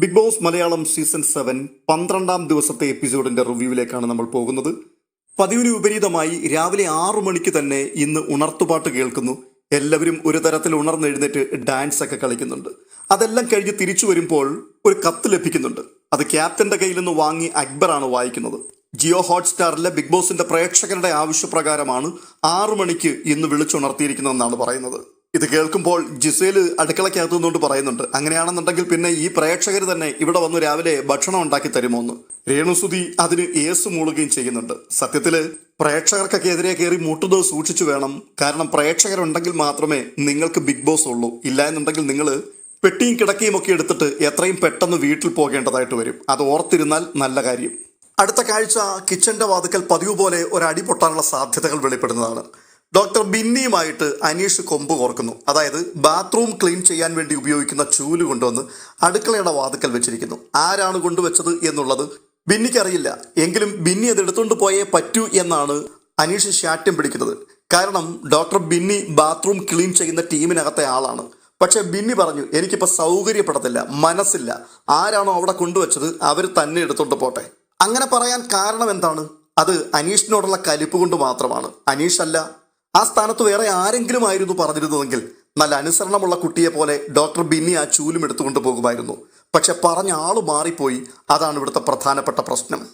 Bigg Boss Malayalam season seven പന്ത്രണ്ടാം ദിവസത്തെ എപ്പിസോഡിന്റെ റിവ്യൂവിലേക്കാണ് നമ്മൾ പോകുന്നത്. പതിവിന് വിപരീതമായി രാവിലെ ആറു മണിക്ക് തന്നെ ഇന്ന് ഉണർത്തുപാട്ട് കേൾക്കുന്നു. എല്ലാവരും ഒരു തരത്തിൽ ഉണർന്നെഴുന്നേറ്റ് ഡാൻസ് ഒക്കെ കളിക്കുന്നുണ്ട്. അതെല്ലാം കഴിഞ്ഞ് തിരിച്ചു വരുമ്പോൾ ഒരു കത്ത് ലഭിക്കുന്നുണ്ട്. അത് ക്യാപ്റ്റന്റെ കയ്യിൽ നിന്ന് വാങ്ങി അക്ബറാണ് വായിക്കുന്നത്. ജിയോ ഹോട്ട്സ്റ്റാറിലെ ബിഗ് ബോസിന്റെ പ്രേക്ഷകരുടെ ആവശ്യപ്രകാരമാണ് ആറു മണിക്ക് ഇന്ന് വിളിച്ചുണർത്തിയിരിക്കുന്നതെന്നാണ് പറയുന്നത്. ഇത് കേൾക്കുമ്പോൾ ജിസേൽ അടുക്കളയ്ക്കകത്തു നിന്നുകൊണ്ട് പറയുന്നുണ്ട് അങ്ങനെയാണെന്നുണ്ടെങ്കിൽ പിന്നെ ഈ പ്രേക്ഷകർ തന്നെ ഇവിടെ വന്ന് രാവിലെ ഭക്ഷണം ഉണ്ടാക്കി തരുമോ എന്ന് രേണുസുതി അതിന് ഏസ് മൂളുകയും ചെയ്യുന്നുണ്ട്. സത്യത്തിൽ പ്രേക്ഷകർക്കൊക്കെ എതിരെ കയറി മുട്ടുന്നത് സൂക്ഷിച്ചു വേണം. കാരണം പ്രേക്ഷകരുണ്ടെങ്കിൽ മാത്രമേ നിങ്ങൾക്ക് ബിഗ് ബോസ് ഉള്ളൂ. ഇല്ല എന്നുണ്ടെങ്കിൽ നിങ്ങൾ പെട്ടിയും കിടക്കയും ഒക്കെ എടുത്തിട്ട് എത്രയും പെട്ടെന്ന് വീട്ടിൽ പോകേണ്ടതായിട്ട് വരും. അത് ഓർത്തിരുന്നാൽ നല്ല കാര്യം. അടുത്ത കാഴ്ച കിച്ചന്റെ വാതുക്കൽ പതിവ് പോലെ ഒരു അടി പൊട്ടാനുള്ള സാധ്യതകൾ വെളിപ്പെടുന്നതാണ്. ഡോക്ടർ ബിന്നിയുമായിട്ട് അനീഷ് കൊമ്പ് കോർക്കുന്നു. അതായത് ബാത്റൂം ക്ലീൻ ചെയ്യാൻ വേണ്ടി ഉപയോഗിക്കുന്ന ചൂൽ കൊണ്ടുവന്ന് അടുക്കളയുടെ വാതുക്കൽ വെച്ചിരിക്കുന്നു. ആരാണ് കൊണ്ടുവച്ചത് എന്നുള്ളത് ബിന്നിക്കറിയില്ല. എങ്കിലും ബിന്നി അത് എടുത്തുകൊണ്ട് പോയേ പറ്റൂ എന്നാണ് അനീഷ് ശാഠ്യം പിടിക്കുന്നത്. കാരണം ഡോക്ടർ ബിന്നി ബാത്റൂം ക്ലീൻ ചെയ്യുന്ന ടീമിനകത്തെ ആളാണ്. പക്ഷേ ബിന്നി പറഞ്ഞു എനിക്കിപ്പോൾ സൗകര്യപ്പെടത്തില്ല മനസ്സില്ല. ആരാണോ അവിടെ കൊണ്ടുവച്ചത് അവർ തന്നെ എടുത്തുകൊണ്ട് പോട്ടെ. അങ്ങനെ പറയാൻ കാരണം എന്താണ്? അത് അനീഷിനോടുള്ള കലിപ്പ് കൊണ്ട് മാത്രമാണ്. അനീഷ് അല്ല ആ സ്ഥാനത്ത് വേറെ ആരെങ്കിലും ആയിരുന്നു പറഞ്ഞിരുന്നതെങ്കിൽ നല്ല അനുസരണമുള്ള കുട്ടിയെ പോലെ ഡോക്ടർ ബിന്നി ആ ചൂലും എടുത്തുകൊണ്ട് പോകുമായിരുന്നു. പക്ഷെ പറഞ്ഞ ആൾ മാറിപ്പോയി. അതാണ് ഇവിടുത്തെ പ്രധാനപ്പെട്ട പ്രശ്നം.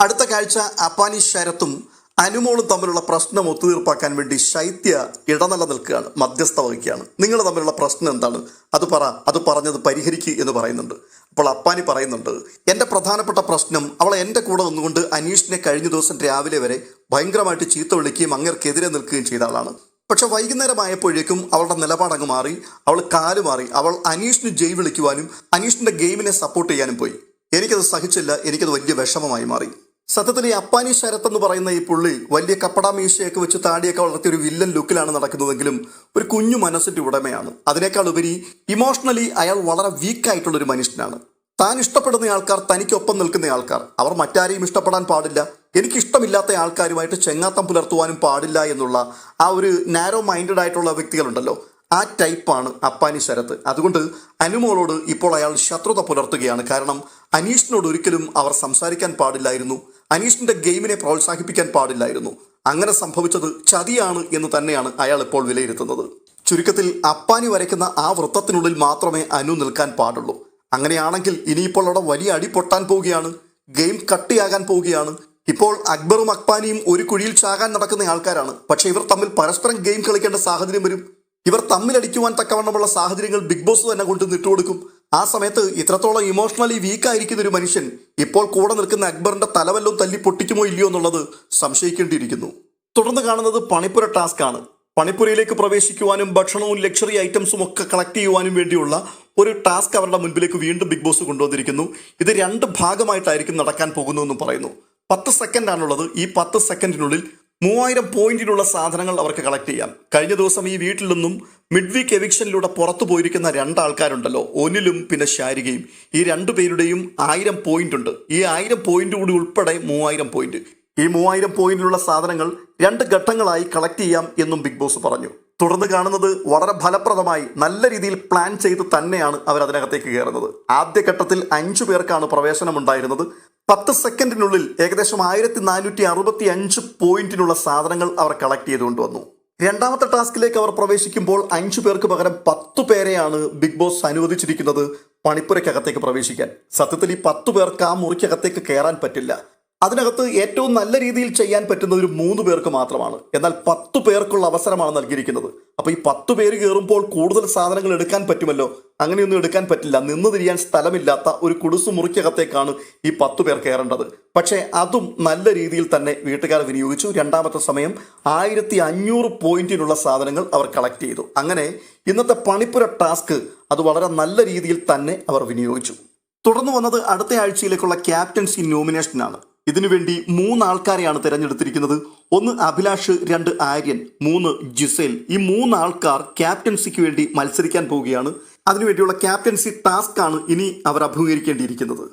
അടുത്ത കാഴ്ച അപ്പാനി ശരത്തും അനുമോളും തമ്മിലുള്ള പ്രശ്നം ഒത്തുതീർപ്പാക്കാൻ വേണ്ടി ശൈത്യ ഇടനില നിൽക്കുകയാണ് മധ്യസ്ഥ വഹിക്കുകയാണ്. നിങ്ങൾ തമ്മിലുള്ള പ്രശ്നം എന്താണ്? അത് പറ അത് പറഞ്ഞത് പരിഹരിക്കുക എന്ന് പറയുന്നുണ്ട്. അപ്പോൾ അപ്പാനി പറയുന്നുണ്ട് എന്റെ പ്രധാനപ്പെട്ട പ്രശ്നം അവൾ എന്റെ കൂടെ നിന്നുകൊണ്ട് അനീഷിനെ കഴിഞ്ഞ ദിവസം രാവിലെ വരെ ഭയങ്കരമായിട്ട് ചീത്ത വിളിക്കുകയും അങ്ങർക്കെതിരെ നിൽക്കുകയും ചെയ്ത ആളാണ്. പക്ഷെ വൈകുന്നേരമായപ്പോഴേക്കും അവളുടെ നിലപാടങ്ങ് മാറി അവൾ കാൽ മാറി അവൾ അനീഷിന് ജയ് വിളിക്കുവാനും അനീഷിന്റെ ഗെയിമിനെ സപ്പോർട്ട് ചെയ്യാനും പോയി. എനിക്കത് സഹിച്ചില്ല എനിക്കത് വലിയ വിഷമമായി മാറി. സത്യത്തിൽ ഈ അപ്പാനി ശരത്ത് എന്ന് പറയുന്ന ഈ പുള്ളി വലിയ കപ്പട മീശയൊക്കെ വെച്ച് താടിയൊക്കെ വളർത്തിയ ഒരു വില്ലൻ ലുക്കിലാണ് നടക്കുന്നതെങ്കിലും ഒരു കുഞ്ഞു മനസ്സിന്റെ ഉടമയാണ്. അതിനേക്കാൾ ഉപരി ഇമോഷണലി അയാൾ വളരെ വീക്കായിട്ടുള്ള ഒരു മനുഷ്യനാണ്. താൻ ഇഷ്ടപ്പെടുന്ന ആൾക്കാർ തനിക്കൊപ്പം നിൽക്കുന്ന ആൾക്കാർ. അവർ മറ്റാരെയും ഇഷ്ടപ്പെടാൻ പാടില്ല. എനിക്കിഷ്ടമില്ലാത്ത ആൾക്കാരുമായിട്ട് ചെങ്ങാത്തം പുലർത്തുവാനും പാടില്ല എന്നുള്ള ആ ഒരു നാരോ മൈൻഡഡ് ആയിട്ടുള്ള വ്യക്തികളുണ്ടല്ലോ. ആ ടൈപ്പാണ് അപ്പാനി ശരത്ത് അതുകൊണ്ട് അനുമോളോട് ഇപ്പോൾ അയാൾ ശത്രുത പുലർത്തുകയാണ്. കാരണം അനീഷിനോട് ഒരിക്കലും അവർ സംസാരിക്കാൻ പാടില്ലായിരുന്നു. അനീഷിന്റെ ഗെയിമിനെ പ്രോത്സാഹിപ്പിക്കാൻ പാടില്ലായിരുന്നു. അങ്ങനെ സംഭവിച്ചത് ചതിയാണ് എന്ന് തന്നെയാണ് അയാൾ ഇപ്പോൾ വിലയിരുത്തുന്നത്. ചുരുക്കത്തിൽ അപ്പാനി വരയ്ക്കുന്ന ആ വൃത്തത്തിനുള്ളിൽ മാത്രമേ അനു നിൽക്കാൻ പാടുള്ളൂ. അങ്ങനെയാണെങ്കിൽ ഇനിയിപ്പോൾ അവിടെ വലിയ അടി പൊട്ടാൻ പോവുകയാണ് ഗെയിം കട്ടിയാകാൻ പോവുകയാണ്. ഇപ്പോൾ അക്ബറും അക്പാനിയും ഒരു കുഴിയിൽ ചാകാൻ നടക്കുന്ന ആൾക്കാരാണ്. പക്ഷേ ഇവർ തമ്മിൽ പരസ്പരം ഗെയിം കളിക്കേണ്ട സാഹചര്യം വരും. ഇവർ തമ്മിലടിക്കുവാൻ തക്കവണ്ണമുള്ള സാഹചര്യങ്ങൾ ബിഗ് ബോസ് തന്നെ കൊണ്ട് നിട്ടുകൊടുക്കും ആ സമയത്ത് ഇത്രത്തോളം ഇമോഷണലി വീക്കായിരിക്കുന്ന ഒരു മനുഷ്യൻ ഇപ്പോൾ കൂടെ നിൽക്കുന്ന അക്ബറിന്റെ തലവല്ലോ തല്ലി പൊട്ടിക്കുമോ ഇല്ലയോ എന്നുള്ളത് സംശയിക്കേണ്ടിയിരിക്കുന്നു. തുടർന്ന് കാണുന്നത് പണിപ്പുര ടാസ്ക് ആണ്. പണിപ്പുരയിലേക്ക് പ്രവേശിക്കുവാനും ഭക്ഷണവും ലക്ഷറി ഐറ്റംസും ഒക്കെ കളക്ട് ചെയ്യുവാനും വേണ്ടിയുള്ള ഒരു ടാസ്ക് അവരുടെ മുൻപിലേക്ക് വീണ്ടും ബിഗ് ബോസ് കൊണ്ടുവന്നിരിക്കുന്നു. ഇത് രണ്ട് ഭാഗമായിട്ടായിരിക്കും നടക്കാൻ പോകുന്നതെന്നും പറയുന്നു. പത്ത് സെക്കൻഡ് ആണുള്ളത്. ഈ പത്ത് സെക്കൻഡിനുള്ളിൽ മൂവായിരം പോയിന്റിനുള്ള സാധനങ്ങൾ അവർക്ക് കളക്ട് ചെയ്യാം. കഴിഞ്ഞ ദിവസം ഈ വീട്ടിൽ നിന്നും മിഡ് വീക്ക് എവിക്ഷനിലൂടെ പുറത്തു പോയിരിക്കുന്ന രണ്ടാൾക്കാരുണ്ടല്ലോ. ഒനിലും പിന്നെ ശാരികയും. ഈ രണ്ടു പേരുടെയും ആയിരം പോയിന്റ് ഉണ്ട്. ഈ ആയിരം പോയിന്റ് കൂടി ഉൾപ്പെടെ മൂവായിരം പോയിന്റ് ഈ മൂവായിരം പോയിന്റിലുള്ള സാധനങ്ങൾ രണ്ട് ഘട്ടങ്ങളായി കളക്ട് ചെയ്യാം എന്നും ബിഗ് ബോസ് പറഞ്ഞു. തുടർന്ന് കാണുന്നത് വളരെ ഫലപ്രദമായി നല്ല രീതിയിൽ പ്ലാൻ ചെയ്ത് തന്നെയാണ് അവർ അതിനകത്തേക്ക് കയറുന്നത്. ആദ്യഘട്ടത്തിൽ അഞ്ചു പേർക്കാണ് പ്രവേശനം ഉണ്ടായിരുന്നത് പത്ത് സെക്കൻഡിനുള്ളിൽ ഏകദേശം ആയിരത്തി നാനൂറ്റി അറുപത്തി അഞ്ച് പോയിന്റിനുള്ള സാധനങ്ങൾ അവർ കളക്ട് ചെയ്തുകൊണ്ട് വന്നു രണ്ടാമത്തെ ടാസ്കിലേക്ക് അവർ പ്രവേശിക്കുമ്പോൾ അഞ്ചു പേർക്ക് പകരം പത്തു പേരെയാണ് ബിഗ് ബോസ് അനുവദിച്ചിരിക്കുന്നത് പണിപ്പുരയ്ക്കകത്തേക്ക് പ്രവേശിക്കാൻ. സത്യത്തിൽ ഈ പത്തു പേർക്ക് ആ മുറിക്കകത്തേക്ക് കയറാൻ പറ്റില്ല. അതിനകത്ത് ഏറ്റവും നല്ല രീതിയിൽ ചെയ്യാൻ പറ്റുന്നത് ഒരു മൂന്ന് പേർക്ക് മാത്രമാണ്. എന്നാൽ പത്തു പേർക്കുള്ള അവസരമാണ് നൽകിയിരിക്കുന്നത്. അപ്പൊ ഈ പത്ത് പേര് കയറുമ്പോൾ കൂടുതൽ സാധനങ്ങൾ എടുക്കാൻ പറ്റുമല്ലോ? അങ്ങനെയൊന്നും എടുക്കാൻ പറ്റില്ല. നിന്ന് തിരിയാൻ സ്ഥലമില്ലാത്ത ഒരു കുടുസു മുറിക്കകത്തേക്കാണ് ഈ പത്തു പേർ കയറേണ്ടത് പക്ഷേ അതും നല്ല രീതിയിൽ തന്നെ വീട്ടുകാർ വിനിയോഗിച്ചു. രണ്ടാമത്തെ സമയം ആയിരത്തി അഞ്ഞൂറ് പോയിന്റിനുള്ള സാധനങ്ങൾ അവർ കളക്ട് ചെയ്തു. അങ്ങനെ ഇന്നത്തെ പണിപ്പുര ടാസ്ക് അത് വളരെ നല്ല രീതിയിൽ തന്നെ അവർ വിനിയോഗിച്ചു. തുടർന്ന് വന്നത് അടുത്ത ആഴ്ചയിലേക്കുള്ള ക്യാപ്റ്റൻസി നോമിനേഷനാണ്. ഇതിനുവേണ്ടി മൂന്ന് ആൾക്കാരെയാണ് തിരഞ്ഞെടുത്തിരിക്കുന്നത്. ഒന്ന് അഭിലാഷ് രണ്ട് ആര്യൻ മൂന്ന് ജിസേൽ. ഈ മൂന്ന് ആൾക്കാർ ക്യാപ്റ്റൻസിക്ക് വേണ്ടി മത്സരിക്കാൻ പോവുകയാണ്. അതിനുവേണ്ടിയുള്ള ക്യാപ്റ്റൻസി ടാസ്ക് ആണ് ഇനി അവർ അഭിമുഖീകരിക്കേണ്ടിയിരിക്കുന്നത്.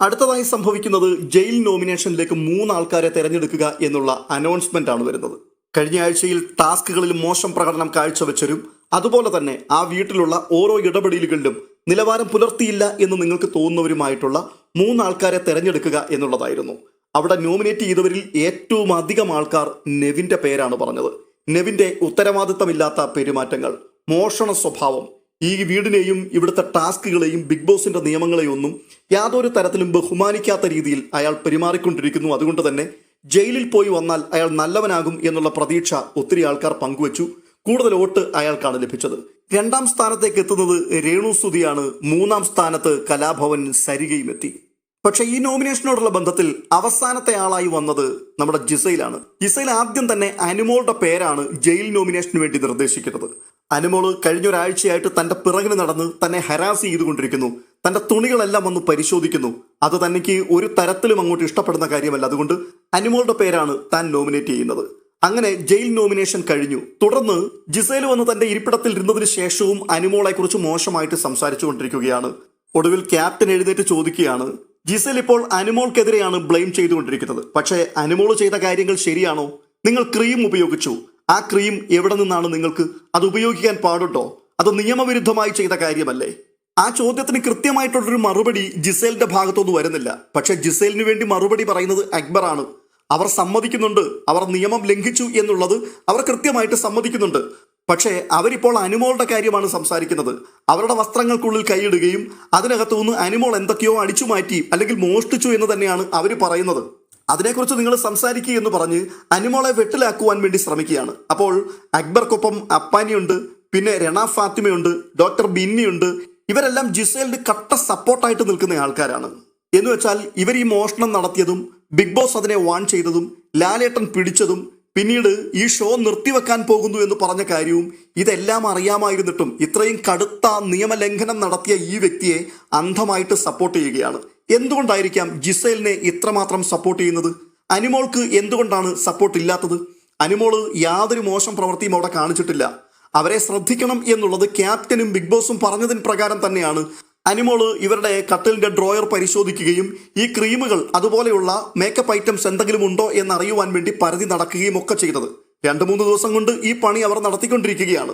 അടുത്തതായി സംഭവിക്കുന്നത് ജയിൽ നോമിനേഷനിലേക്ക് മൂന്ന് ആൾക്കാരെ തിരഞ്ഞെടുക്കുക എന്നുള്ള അനൗൺസ്മെന്റ് ആണ് വരുന്നത്. കഴിഞ്ഞ ആഴ്ചയിൽ ടാസ്കുകളിൽ മോശം പ്രകടനം കാഴ്ചവെച്ചവരും അതുപോലെ തന്നെ ആ വീട്ടിലുള്ള ഓരോ ഇടപെടലുകളിലും നിലവാരം പുലർത്തിയില്ല എന്ന് നിങ്ങൾക്ക് തോന്നുന്നവരുമായിട്ടുള്ള മൂന്നാൾക്കാരെ തിരഞ്ഞെടുക്കുക എന്നുള്ളതായിരുന്നു. അവിടെ നോമിനേറ്റ് ചെയ്തവരിൽ ഏറ്റവും അധികം ആൾക്കാർ നെവിന്റെ പേരാണ് പറഞ്ഞത്. നെവിന്റെ ഉത്തരവാദിത്തമില്ലാത്ത പെരുമാറ്റങ്ങൾ മോഷണ സ്വഭാവം ഈ വീടിനെയും ഇവിടുത്തെ ടാസ്കുകളെയും ബിഗ് ബോസിന്റെ നിയമങ്ങളെയൊന്നും യാതൊരു തരത്തിലും ബഹുമാനിക്കാത്ത രീതിയിൽ അയാൾ പെരുമാറിക്കൊണ്ടിരിക്കുന്നു. അതുകൊണ്ട് തന്നെ ജയിലിൽ പോയി വന്നാൽ അയാൾ നല്ലവനാകും എന്നുള്ള പ്രതീക്ഷ ഒത്തിരി ആൾക്കാർ പങ്കുവച്ചു. കൂടുതൽ വോട്ട് അയാൾക്കാണ് ലഭിച്ചത്. രണ്ടാം സ്ഥാനത്തേക്ക് എത്തുന്നത് രേണു സുധിയാണ്. മൂന്നാം സ്ഥാനത്ത് കലാഭവൻ സരികയും എത്തി പക്ഷെ ഈ നോമിനേഷനോടുള്ള ബന്ധത്തിൽ അവസാനത്തെ ആളായി വന്നത് നമ്മുടെ ജിസയിലാണ് ജിസയിൽ ആദ്യം തന്നെ അനുമോളുടെ പേരാണ് ജയിൽ നോമിനേഷന് വേണ്ടി നിർദ്ദേശിക്കുന്നത്. അനുമോൾ കഴിഞ്ഞ ഒരാഴ്ചയായിട്ട് തന്റെ പിറകിന് നടന്ന് തന്നെ ഹരാസ് ചെയ്തുകൊണ്ടിരിക്കുന്നു. തന്റെ തുണികളെല്ലാം വന്ന് പരിശോധിക്കുന്നു. അത് തനിക്ക് ഒരു തരത്തിലും അങ്ങോട്ട് ഇഷ്ടപ്പെടുന്ന കാര്യമല്ല. അതുകൊണ്ട് അനുമോളുടെ പേരാണ് താൻ നോമിനേറ്റ് ചെയ്യുന്നത്. അങ്ങനെ ജയിൽ നോമിനേഷൻ കഴിഞ്ഞു. തുടർന്ന് ജിസേൽ വന്ന് തന്റെ ഇരിപ്പിടത്തിൽ ഇരുന്നതിന് ശേഷവും അനുമോളെ കുറിച്ച് മോശമായിട്ട് സംസാരിച്ചുകൊണ്ടിരിക്കുകയാണ്. ഒടുവിൽ ക്യാപ്റ്റൻ എഴുന്നേറ്റ് ചോദിക്കുകയാണ് ജിസേൽ ഇപ്പോൾ അനുമോൾക്കെതിരെയാണ് ബ്ലെയിം ചെയ്തുകൊണ്ടിരിക്കുന്നത്. പക്ഷേ അനുമോൾ ചെയ്ത കാര്യങ്ങൾ ശരിയാണോ? നിങ്ങൾ ക്രീം ഉപയോഗിച്ചു. ആ ക്രീം എവിടെ നിന്നാണ് നിങ്ങൾക്ക് അത് ഉപയോഗിക്കാൻ പാടുണ്ടോ? അത് നിയമവിരുദ്ധമായി ചെയ്ത കാര്യമല്ലേ? ആ ചോദ്യത്തിന് കൃത്യമായിട്ടുള്ളൊരു മറുപടി ജിസേലിന്റെ ഭാഗത്തൊന്നും വരുന്നില്ല. പക്ഷെ ജിസേലിന് വേണ്ടി മറുപടി പറയുന്നത് അക്ബറാണ് അവർ സമ്മതിക്കുന്നുണ്ട്. അവർ നിയമം ലംഘിച്ചു എന്നുള്ളത് അവർ കൃത്യമായിട്ട് സമ്മതിക്കുന്നുണ്ട്. പക്ഷേ അവരിപ്പോൾ അനുമോളുടെ കാര്യമാണ് സംസാരിക്കുന്നത്. അവരുടെ വസ്ത്രങ്ങൾക്കുള്ളിൽ കൈയിടുകയും അതിനകത്തു നിന്ന് അനുമോൾ എന്തൊക്കെയോ അടിച്ചു മാറ്റി അല്ലെങ്കിൽ മോഷ്ടിച്ചു എന്ന് തന്നെയാണ് അവർ പറയുന്നത്. അതിനെക്കുറിച്ച് നിങ്ങൾ സംസാരിക്കുക എന്ന് പറഞ്ഞ് അനുമോളെ വെട്ടിലാക്കുവാൻ വേണ്ടി ശ്രമിക്കുകയാണ്. അപ്പോൾ അക്ബർക്കൊപ്പം അപ്പാനിയുണ്ട് പിന്നെ രണ ഫാത്തിമയുണ്ട് ഡോക്ടർ ബിന്നിയുണ്ട് ഇവരെല്ലാം ജിസേലിന് കട്ട സപ്പോർട്ടായിട്ട് നിൽക്കുന്ന ആൾക്കാരാണ്. എന്ന് വെച്ചാൽ ഇവർ ഈ മോഷണം നടത്തിയതും ബിഗ് ബോസ് അതിനെ വാൺ ചെയ്തതും ലാലേട്ടൻ പിടിച്ചതും പിന്നീട് ഈ ഷോ നിർത്തിവെക്കാൻ പോകുന്നു എന്ന് പറഞ്ഞ കാര്യവും ഇതെല്ലാം അറിയാമായിരുന്നിട്ടും ഇത്രയും കടുത്ത നിയമലംഘനം നടത്തിയ ഈ വ്യക്തിയെ അന്ധമായിട്ട് സപ്പോർട്ട് ചെയ്യുകയാണ്. എന്തുകൊണ്ടായിരിക്കാം ജിസേലിനെ ഇത്രമാത്രം സപ്പോർട്ട് ചെയ്യുന്നത്? അനിമോൾക്ക് എന്തുകൊണ്ടാണ് സപ്പോർട്ട് ഇല്ലാത്തത്? അനിമോൾ യാതൊരു മോശം പ്രവൃത്തിയും അവിടെ കാണിച്ചിട്ടില്ല. അവരെ ശ്രദ്ധിക്കണം എന്നുള്ളത് ക്യാപ്റ്റനും ബിഗ് ബോസും പറഞ്ഞതിന് പ്രകാരം തന്നെയാണ് അനിമോൾ ഇവരുടെ കട്ടിലിന്റെ ഡ്രോയർ പരിശോധിക്കുകയും ഈ ക്രീമുകൾ അതുപോലെയുള്ള മേക്കപ്പ് ഐറ്റംസ് എന്തെങ്കിലും ഉണ്ടോ എന്ന് അറിയുവാൻ വേണ്ടി പരതി നടക്കുകയും ഒക്കെ ചെയ്തത്. രണ്ടു മൂന്ന് ദിവസം കൊണ്ട് ഈ പണി അവർ നടത്തിക്കൊണ്ടിരിക്കുകയാണ്.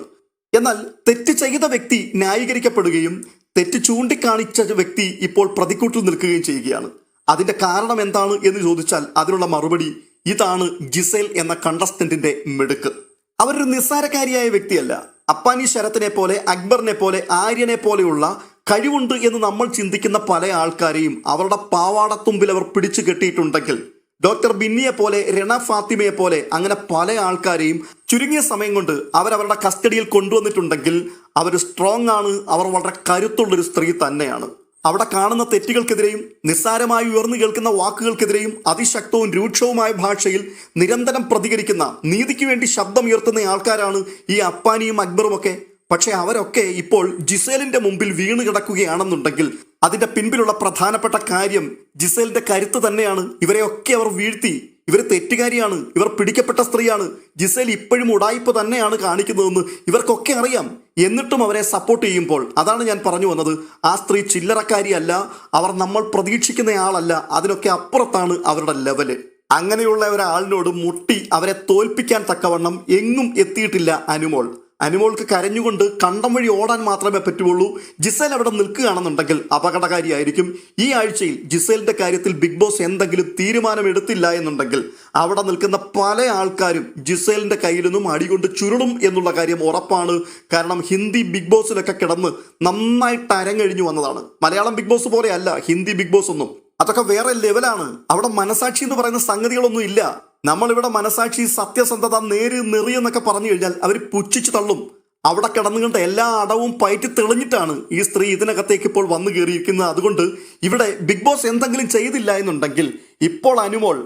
എന്നാൽ തെറ്റ് ചെയ്ത വ്യക്തി ന്യായീകരിക്കപ്പെടുകയും തെറ്റ് ചൂണ്ടിക്കാണിച്ച വ്യക്തി ഇപ്പോൾ പ്രതിക്കൂട്ടിൽ നിൽക്കുകയും ചെയ്യുകയാണ്. അതിന്റെ കാരണം എന്താണ് എന്ന് ചോദിച്ചാൽ അതിനുള്ള മറുപടി ഇതാണ് ജിസേൽ എന്ന കണ്ടസ്റ്റന്റിന്റെ മിടുക്ക്. അവരൊരു നിസ്സാരക്കാരിയായ വ്യക്തിയല്ല. അപ്പാനി ശരത്തിനെ പോലെ അക്ബറിനെ പോലെ ആര്യനെ പോലെയുള്ള കഴിവുണ്ട് എന്ന് നമ്മൾ ചിന്തിക്കുന്ന പല ആൾക്കാരെയും അവരുടെ പാവാടത്തുമ്പിൽ അവർ പിടിച്ചു കെട്ടിയിട്ടുണ്ടെങ്കിൽ ഡോക്ടർ ബിന്നിയെ പോലെ രണ ഫാത്തിമയെ പോലെ അങ്ങനെ പല ആൾക്കാരെയും ചുരുങ്ങിയ സമയം കൊണ്ട് അവരവരുടെ കസ്റ്റഡിയിൽ കൊണ്ടുവന്നിട്ടുണ്ടെങ്കിൽ അവർ സ്ട്രോങ് ആണ് അവർ വളരെ കരുത്തുള്ളൊരു സ്ത്രീ തന്നെയാണ്. അവിടെ കാണുന്ന തെറ്റുകൾക്കെതിരെയും നിസ്സാരമായി ഉയർന്നു കേൾക്കുന്ന വാക്കുകൾക്കെതിരെയും അതിശക്തവും രൂക്ഷവുമായ ഭാഷയിൽ നിരന്തരം പ്രതികരിക്കുന്ന നീതിക്ക് വേണ്ടി ശബ്ദമുയർത്തുന്ന ആൾക്കാരാണ് ഈ അപ്പാനിയും അക്ബറും ഒക്കെ പക്ഷെ അവരൊക്കെ ഇപ്പോൾ ജിസേലിന്റെ മുമ്പിൽ വീണ് കിടക്കുകയാണെന്നുണ്ടെങ്കിൽ അതിന്റെ പിൻപിലുള്ള പ്രധാനപ്പെട്ട കാര്യം ജിസേലിന്റെ കരുത്ത് തന്നെയാണ്. ഇവരെയൊക്കെ അവർ വീഴ്ത്തി. ഇവർ തെറ്റുകാരിയാണ്. ഇവർ പിടിക്കപ്പെട്ട സ്ത്രീയാണ്. ജിസേൽ ഇപ്പോഴും ഉടായ്പ തന്നെയാണ് കാണിക്കുന്നതെന്ന് ഇവർക്കൊക്കെ അറിയാം. എന്നിട്ടും അവരെ സപ്പോർട്ട് ചെയ്യുമ്പോൾ അതാണ് ഞാൻ പറഞ്ഞു വന്നത്. ആ സ്ത്രീ ചില്ലറക്കാരിയല്ല. അവർ നമ്മൾ പ്രതീക്ഷിക്കുന്ന ആളല്ല. അതിനൊക്കെ അപ്പുറത്താണ് അവരുടെ ലെവൽ അങ്ങനെയുള്ള ഒരാളിനോട് മുട്ടി അവരെ തോൽപ്പിക്കാൻ തക്കവണ്ണം എങ്ങും എത്തിയിട്ടില്ല അനുമോൾ. അനുമോൾക്ക് കരഞ്ഞുകൊണ്ട് കണ്ടം വഴി ഓടാൻ മാത്രമേ പറ്റുള്ളൂ ജിസേൽ അവിടെ നിൽക്കുകയാണെന്നുണ്ടെങ്കിൽ അപകടകാരിയായിരിക്കും. ഈ ആഴ്ചയിൽ ജിസേലിന്റെ കാര്യത്തിൽ ബിഗ് ബോസ് എന്തെങ്കിലും തീരുമാനമെടുത്തില്ല എന്നുണ്ടെങ്കിൽ അവിടെ നിൽക്കുന്ന പല ആൾക്കാരും ജിസേലിന്റെ കയ്യിൽ നിന്നും അടികൊണ്ട് ചുരുളും എന്നുള്ള കാര്യം ഉറപ്പാണ്. കാരണം ഹിന്ദി ബിഗ് ബോസിലൊക്കെ കിടന്ന് നന്നായിട്ട് അരങ്ങഴിഞ്ഞു വന്നതാണ്. മലയാളം ബിഗ് ബോസ് പോലെയല്ല ഹിന്ദി ബിഗ് ബോസ് ഒന്നും. അതൊക്കെ വേറെ ലെവലാണ്. അവിടെ മനസാക്ഷി എന്ന് പറയുന്ന സംഗതികളൊന്നും ഇല്ല. നമ്മളിവിടെ മനസാക്ഷി സത്യസന്ധത നേര് നിറിയെന്നൊക്കെ പറഞ്ഞു കഴിഞ്ഞാൽ അവർ പുച്ഛിച്ചു തള്ളും. അവിടെ കിടന്നുകൊണ്ട് എല്ലാ അടവും പയറ്റി തെളിഞ്ഞിട്ടാണ് ഈ സ്ത്രീ ഇതിനകത്തേക്ക് ഇപ്പോൾ വന്നു കയറിയിരിക്കുന്നത്. അതുകൊണ്ട് ഇവിടെ ബിഗ് ബോസ് എന്തെങ്കിലും ചെയ്തില്ല എന്നുണ്ടെങ്കിൽ ഇപ്പോൾ അനുമോൾ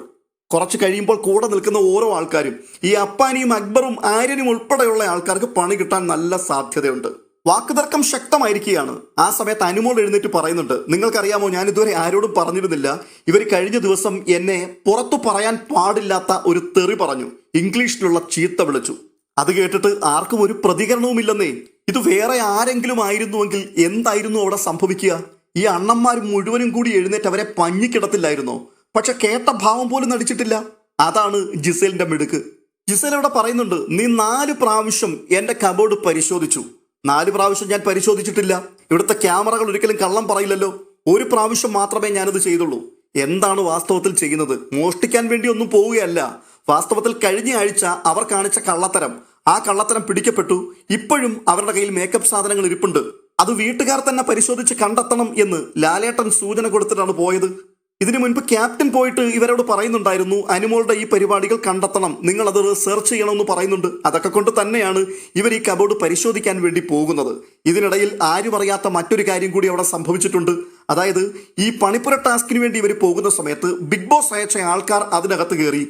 കുറച്ച് കഴിയുമ്പോൾ കൂടെ നിൽക്കുന്ന ഓരോ ആൾക്കാരും ഈ അപ്പാനിയും അക്ബറും ആര്യനും ഉൾപ്പെടെയുള്ള ആൾക്കാർക്ക് പണി കിട്ടാൻ നല്ല സാധ്യതയുണ്ട്. വാക്കുതർക്കം ശക്തമായിരിക്കുകയാണ്. ആ സമയത്ത് അനുമോൾ എഴുന്നേറ്റ് പറയുന്നുണ്ട് നിങ്ങൾക്കറിയാമോ ഞാൻ ഇതുവരെ ആരോടും പറഞ്ഞിരുന്നില്ല. ഇവർ കഴിഞ്ഞ ദിവസം എന്നെ പുറത്തു പറയാൻ പാടില്ലാത്ത ഒരു തെറി പറഞ്ഞു. ഇംഗ്ലീഷിലുള്ള ചീത്ത വിളിച്ചു. അത് കേട്ടിട്ട് ആർക്കും ഒരു പ്രതികരണവുമില്ലെന്നേ. ഇത് വേറെ ആരെങ്കിലും ആയിരുന്നുവെങ്കിൽ എന്തായിരുന്നു അവിടെ സംഭവിക്കുക? ഈ അണ്ണന്മാർ മുഴുവനും കൂടി എഴുന്നേറ്റ് അവരെ പഞ്ഞിക്കിടത്തില്ലായിരുന്നോ? പക്ഷെ കേട്ട ഭാവം പോലും നടിച്ചിട്ടില്ല. അതാണ് ജിസേലിന്റെ മിടുക്ക്. ജിസേൽ ഇവിടെ പറയുന്നുണ്ട് നീ നാല് പ്രാവശ്യം എന്റെ കബോർഡ് പരിശോധിച്ചു. നാല് പ്രാവശ്യം ഞാൻ പരിശോധിച്ചിട്ടില്ല. ഇവിടുത്തെ ക്യാമറകൾ ഒരിക്കലും കള്ളം പറയില്ലല്ലോ. ഒരു പ്രാവശ്യം മാത്രമേ ഞാനത് ചെയ്തുള്ളൂ. എന്താണ് വാസ്തവത്തിൽ ചെയ്യുന്നത്? മോഷ്ടിക്കാൻ വേണ്ടി ഒന്നും പോവുകയല്ല. വാസ്തവത്തിൽ കഴിഞ്ഞ ആഴ്ച അവർ കാണിച്ച കള്ളത്തരം. ആ കള്ളത്തരം പിടിക്കപ്പെട്ടു. ഇപ്പോഴും അവരുടെ കയ്യിൽ മേക്കപ്പ് സാധനങ്ങൾ ഇരിപ്പുണ്ട്. അത് വീട്ടുകാർ തന്നെ പരിശോധിച്ച് കണ്ടെത്തണം എന്ന് ലാലേട്ടൻ സൂചന കൊടുത്തിട്ടാണ് പോയത്. ഇതിനു മുൻപ് ക്യാപ്റ്റൻ പോയിട്ട് ഇവരോട് പറയുന്നുണ്ടായിരുന്നു അനുമോളുടെ ഈ പരിപാടികൾ കണ്ടെത്തണം. നിങ്ങൾ അത് റിസർച്ച് ചെയ്യണമെന്ന് പറയുന്നുണ്ട്. അതൊക്കെ കൊണ്ട് തന്നെയാണ് ഇവർ ഈ കബോർഡ് പരിശോധിക്കാൻ വേണ്ടി പോകുന്നത്. ഇതിനിടയിൽ ആരും അറിയാത്ത മറ്റൊരു കാര്യം കൂടി അവിടെ സംഭവിച്ചിട്ടുണ്ട്. അതായത് ഈ പണിപ്പുര ടാസ്കിന് വേണ്ടി ഇവർ പോകുന്ന സമയത്ത് ബിഗ് ബോസ് അയച്ച ആൾക്കാർ അതിനകത്ത് കയറി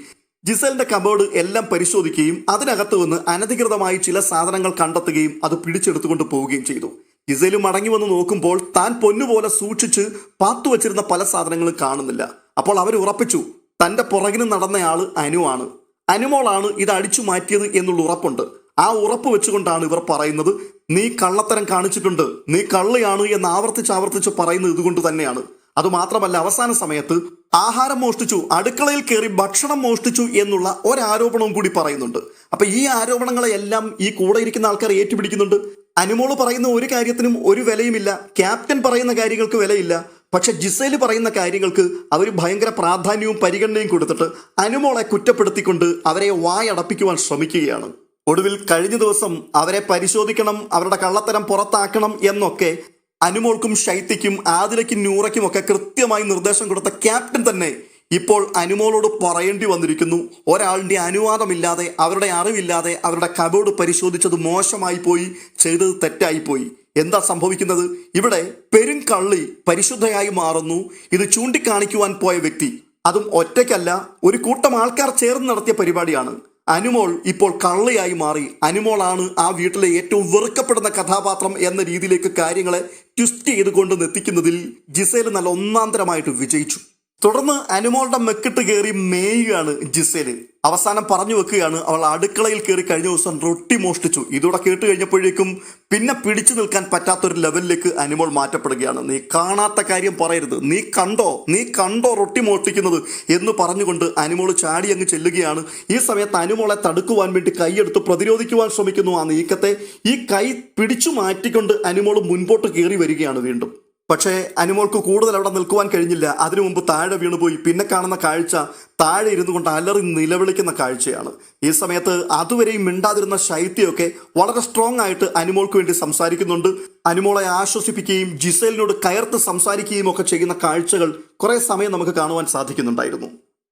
ജിസലിന്റെ കബോർഡ് എല്ലാം പരിശോധിക്കുകയും അതിനകത്ത് നിന്ന് അനധികൃതമായി ചില സാധനങ്ങൾ കണ്ടെത്തുകയും അത് പിടിച്ചെടുത്തുകൊണ്ട് പോവുകയും ചെയ്തു. ജിസേൽ മടങ്ങി വന്ന് നോക്കുമ്പോൾ താൻ പൊന്നുപോലെ സൂക്ഷിച്ച് പാത്തു വച്ചിരുന്ന പല സാധനങ്ങളും കാണുന്നില്ല. അപ്പോൾ അവർ ഉറപ്പിച്ചു തന്റെ പുറകിന് നടന്നയാൾ അനുവാണ് അനുമോളാണ് ഇത് അടിച്ചു മാറ്റിയത് എന്നുള്ള ഉറപ്പുണ്ട്. ആ ഉറപ്പ് വെച്ചുകൊണ്ടാണ് ഇവർ പറയുന്നത് നീ കള്ളത്തരം കാണിച്ചിട്ടുണ്ട്. നീ കള്ളിയാണ് എന്ന് ആവർത്തിച്ച് ആവർത്തിച്ച് പറയുന്നത് ഇതുകൊണ്ട് തന്നെയാണ്. അതുമാത്രമല്ല അവസാന സമയത്ത് ആഹാരം മോഷ്ടിച്ചു അടുക്കളയിൽ കയറി ഭക്ഷണം മോഷ്ടിച്ചു എന്നുള്ള ഒരാരോപണവും കൂടി പറയുന്നുണ്ട്. അപ്പൊ ഈ ആരോപണങ്ങളെല്ലാം ഈ കൂടെ ഇരിക്കുന്ന ആൾക്കാർ ഏറ്റുപിടിക്കുന്നുണ്ട്. അനുമോൾ പറയുന്ന ഒരു കാര്യത്തിനും ഒരു വിലയുമില്ല. ക്യാപ്റ്റൻ പറയുന്ന കാര്യങ്ങൾക്ക് വിലയില്ല. പക്ഷെ ജിസേൽ പറയുന്ന കാര്യങ്ങൾക്ക് അവർ ഭയങ്കര പ്രാധാന്യവും പരിഗണനയും കൊടുത്തിട്ട് അനുമോളെ കുറ്റപ്പെടുത്തിക്കൊണ്ട് അവരെ വായടപ്പിക്കുവാൻ ശ്രമിക്കുകയാണ്. ഒടുവിൽ കഴിഞ്ഞ ദിവസം അവരെ പരിശോധിക്കണം അവരുടെ കള്ളത്തരം പുറത്താക്കണം എന്നൊക്കെ അനുമോൾക്കും ശൈത്യക്കും ആതിരയ്ക്കും നൂറയ്ക്കും ഒക്കെ കൃത്യമായി നിർദ്ദേശം കൊടുത്ത ക്യാപ്റ്റൻ തന്നെ ഇപ്പോൾ അനുമോളോട് പറയേണ്ടി വന്നിരിക്കുന്നു. ഒരാളിന്റെ അനുവാദമില്ലാതെ അവരുടെ അറിവില്ലാതെ അവരുടെ കബോർഡ് പരിശോധിച്ചത് മോശമായി പോയി ചെയ്തത് തെറ്റായിപ്പോയി എന്താ സംഭവിക്കുന്നത്? ഇവിടെ പെരും കള്ളി പരിശുദ്ധയായി മാറുന്നു. ഇത് ചൂണ്ടിക്കാണിക്കുവാൻ പോയ വ്യക്തി. അതും ഒറ്റയ്ക്കല്ല ഒരു കൂട്ടം ആൾക്കാർ ചേർന്ന് നടത്തിയ പരിപാടിയാണ്. അനുമോൾ ഇപ്പോൾ കള്ളിയായി മാറി. അനുമോളാണ് ആ വീട്ടിലെ ഏറ്റവും വെറുക്കപ്പെടുന്ന കഥാപാത്രം എന്ന രീതിയിലേക്ക് കാര്യങ്ങളെ ട്വിസ്റ്റ് ചെയ്തുകൊണ്ട് നെത്തിക്കുന്നതിൽ ജിസേൽ നല്ല ഒന്നാന്തരമായിട്ട് വിജയിച്ചു. തുടർന്ന് അനുമോളുടെ മെക്കിട്ട് കയറി മേയുകയാണ് ജിസേൽ. അവസാനം പറഞ്ഞു വെക്കുകയാണ് അവൾ അടുക്കളയിൽ കയറി കഴിഞ്ഞ ദിവസം റൊട്ടി മോഷ്ടിച്ചു. ഇതോടെ കേട്ട് കഴിഞ്ഞപ്പോഴേക്കും പിന്നെ പിടിച്ചു നിൽക്കാൻ പറ്റാത്തൊരു ലെവലിലേക്ക് അനുമോൾ മാറ്റപ്പെടുകയാണ്. നീ കാണാത്ത കാര്യം പറയരുത്. നീ കണ്ടോ? നീ കണ്ടോ റൊട്ടി മോഷ്ടിക്കുന്നത്? എന്ന് പറഞ്ഞുകൊണ്ട് അനുമോൾ ചാടി അങ്ങ് ചെല്ലുകയാണ്. ഈ സമയത്ത് അനുമോളെ തടുക്കുവാൻ വേണ്ടി കൈയെടുത്ത് പ്രതിരോധിക്കുവാൻ ശ്രമിക്കുന്നു ആ നീക്കത്തെ. ഈ കൈ പിടിച്ചു മാറ്റിക്കൊണ്ട് അനുമോൾ മുൻപോട്ട് കയറി വരികയാണ് വീണ്ടും. പക്ഷേ അനുമോൾക്ക് കൂടുതൽ അവിടെ നിൽക്കുവാൻ കഴിഞ്ഞില്ല. അതിനു മുമ്പ് താഴെ വീണുപോയി. പിന്നെ കാണുന്ന കാഴ്ച താഴെ ഇരുന്നു കൊണ്ട് അലറി നിലവിളിക്കുന്ന കാഴ്ചയാണ്. ഈ സമയത്ത് അതുവരെയും മിണ്ടാതിരുന്ന ശൈത്യമൊക്കെ വളരെ സ്ട്രോങ് ആയിട്ട് അനുമോൾക്ക് വേണ്ടി സംസാരിക്കുന്നുണ്ട്. അനുമോളെ ആശ്വസിപ്പിക്കുകയും ജിസേലിനോട് കയർത്ത് സംസാരിക്കുകയും ഒക്കെ ചെയ്യുന്ന കാഴ്ചകൾ കുറെ സമയം നമുക്ക് കാണുവാൻ സാധിക്കുന്നുണ്ടായിരുന്നു.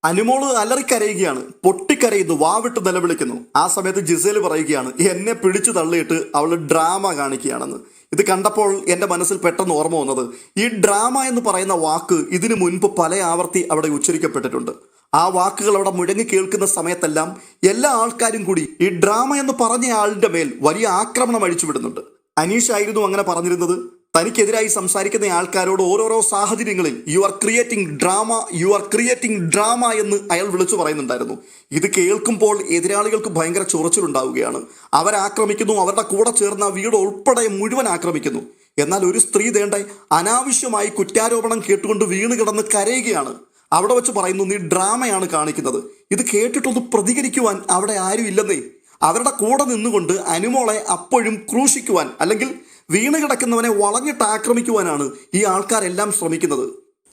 അനുമോൾ അലറിക്കരയുകയാണ്. പൊട്ടിക്കരയുന്നു. വാവിട്ട് നിലവിളിക്കുന്നു. ആ സമയത്ത് ജിസേൽ പറയുകയാണ് എന്നെ പിടിച്ചു തള്ളിയിട്ട് അവൾ ഡ്രാമ കാണിക്കുകയാണെന്ന്. ഇത് കണ്ടപ്പോൾ എന്റെ മനസ്സിൽ പെട്ടെന്ന് ഓർമ്മ വന്നത് ഈ ഡ്രാമ എന്ന് പറയുന്ന വാക്ക് ഇതിനു മുൻപ് പല ആവർത്തി അവിടെ ഉച്ചരിക്കപ്പെട്ടിട്ടുണ്ട്. ആ വാക്കുകൾ അവിടെ മുഴങ്ങി കേൾക്കുന്ന സമയത്തെല്ലാം എല്ലാ ആൾക്കാരും കൂടി ഈ ഡ്രാമ എന്ന് പറഞ്ഞ ആളിന്റെ മേൽ വലിയ ആക്രമണം അഴിച്ചുവിടുന്നുണ്ട്. അനീഷ് ആയിരുന്നു അങ്ങനെ പറഞ്ഞിരുന്നത്. തനിക്കെതിരായി സംസാരിക്കുന്ന ആൾക്കാരോട് ഓരോരോ സാഹചര്യങ്ങളിൽ you are creating drama you are creating drama എന്ന് അയാൾ വിളിച്ചു പറയുന്നുണ്ടായിരുന്നു. ഇത് കേൾക്കുമ്പോൾ എതിരാളികൾക്ക് ഭയങ്കര ചൊറച്ചിലുണ്ടാവുകയാണ്. അവരാക്രമിക്കുന്നു അവരുടെ കൂടെ ചേർന്ന വീട് ഉൾപ്പെടെ മുഴുവൻ ആക്രമിക്കുന്നു. എന്നാൽ ഒരു സ്ത്രീ തേണ്ട അനാവശ്യമായി കുറ്റാരോപണം കേട്ടുകൊണ്ട് വീണ് കിടന്ന് കരയുകയാണ്. അവിടെ വെച്ച് പറയുന്നു നീ ഡ്രാമയാണ് കാണിക്കുന്നത്. ഇത് കേട്ടിട്ടൊന്ന് പ്രതികരിക്കുവാൻ അവിടെ ആരും ഇല്ലെന്നേ അവരുടെ കൂടെ നിന്നുകൊണ്ട് അനുമോളെ അപ്പോഴും ക്രൂശിക്കുവാൻ അല്ലെങ്കിൽ വീണ് കിടക്കുന്നവനെ വളഞ്ഞിട്ട് ആക്രമിക്കുവാനാണ് ഈ ആൾക്കാരെല്ലാം ശ്രമിക്കുന്നത്.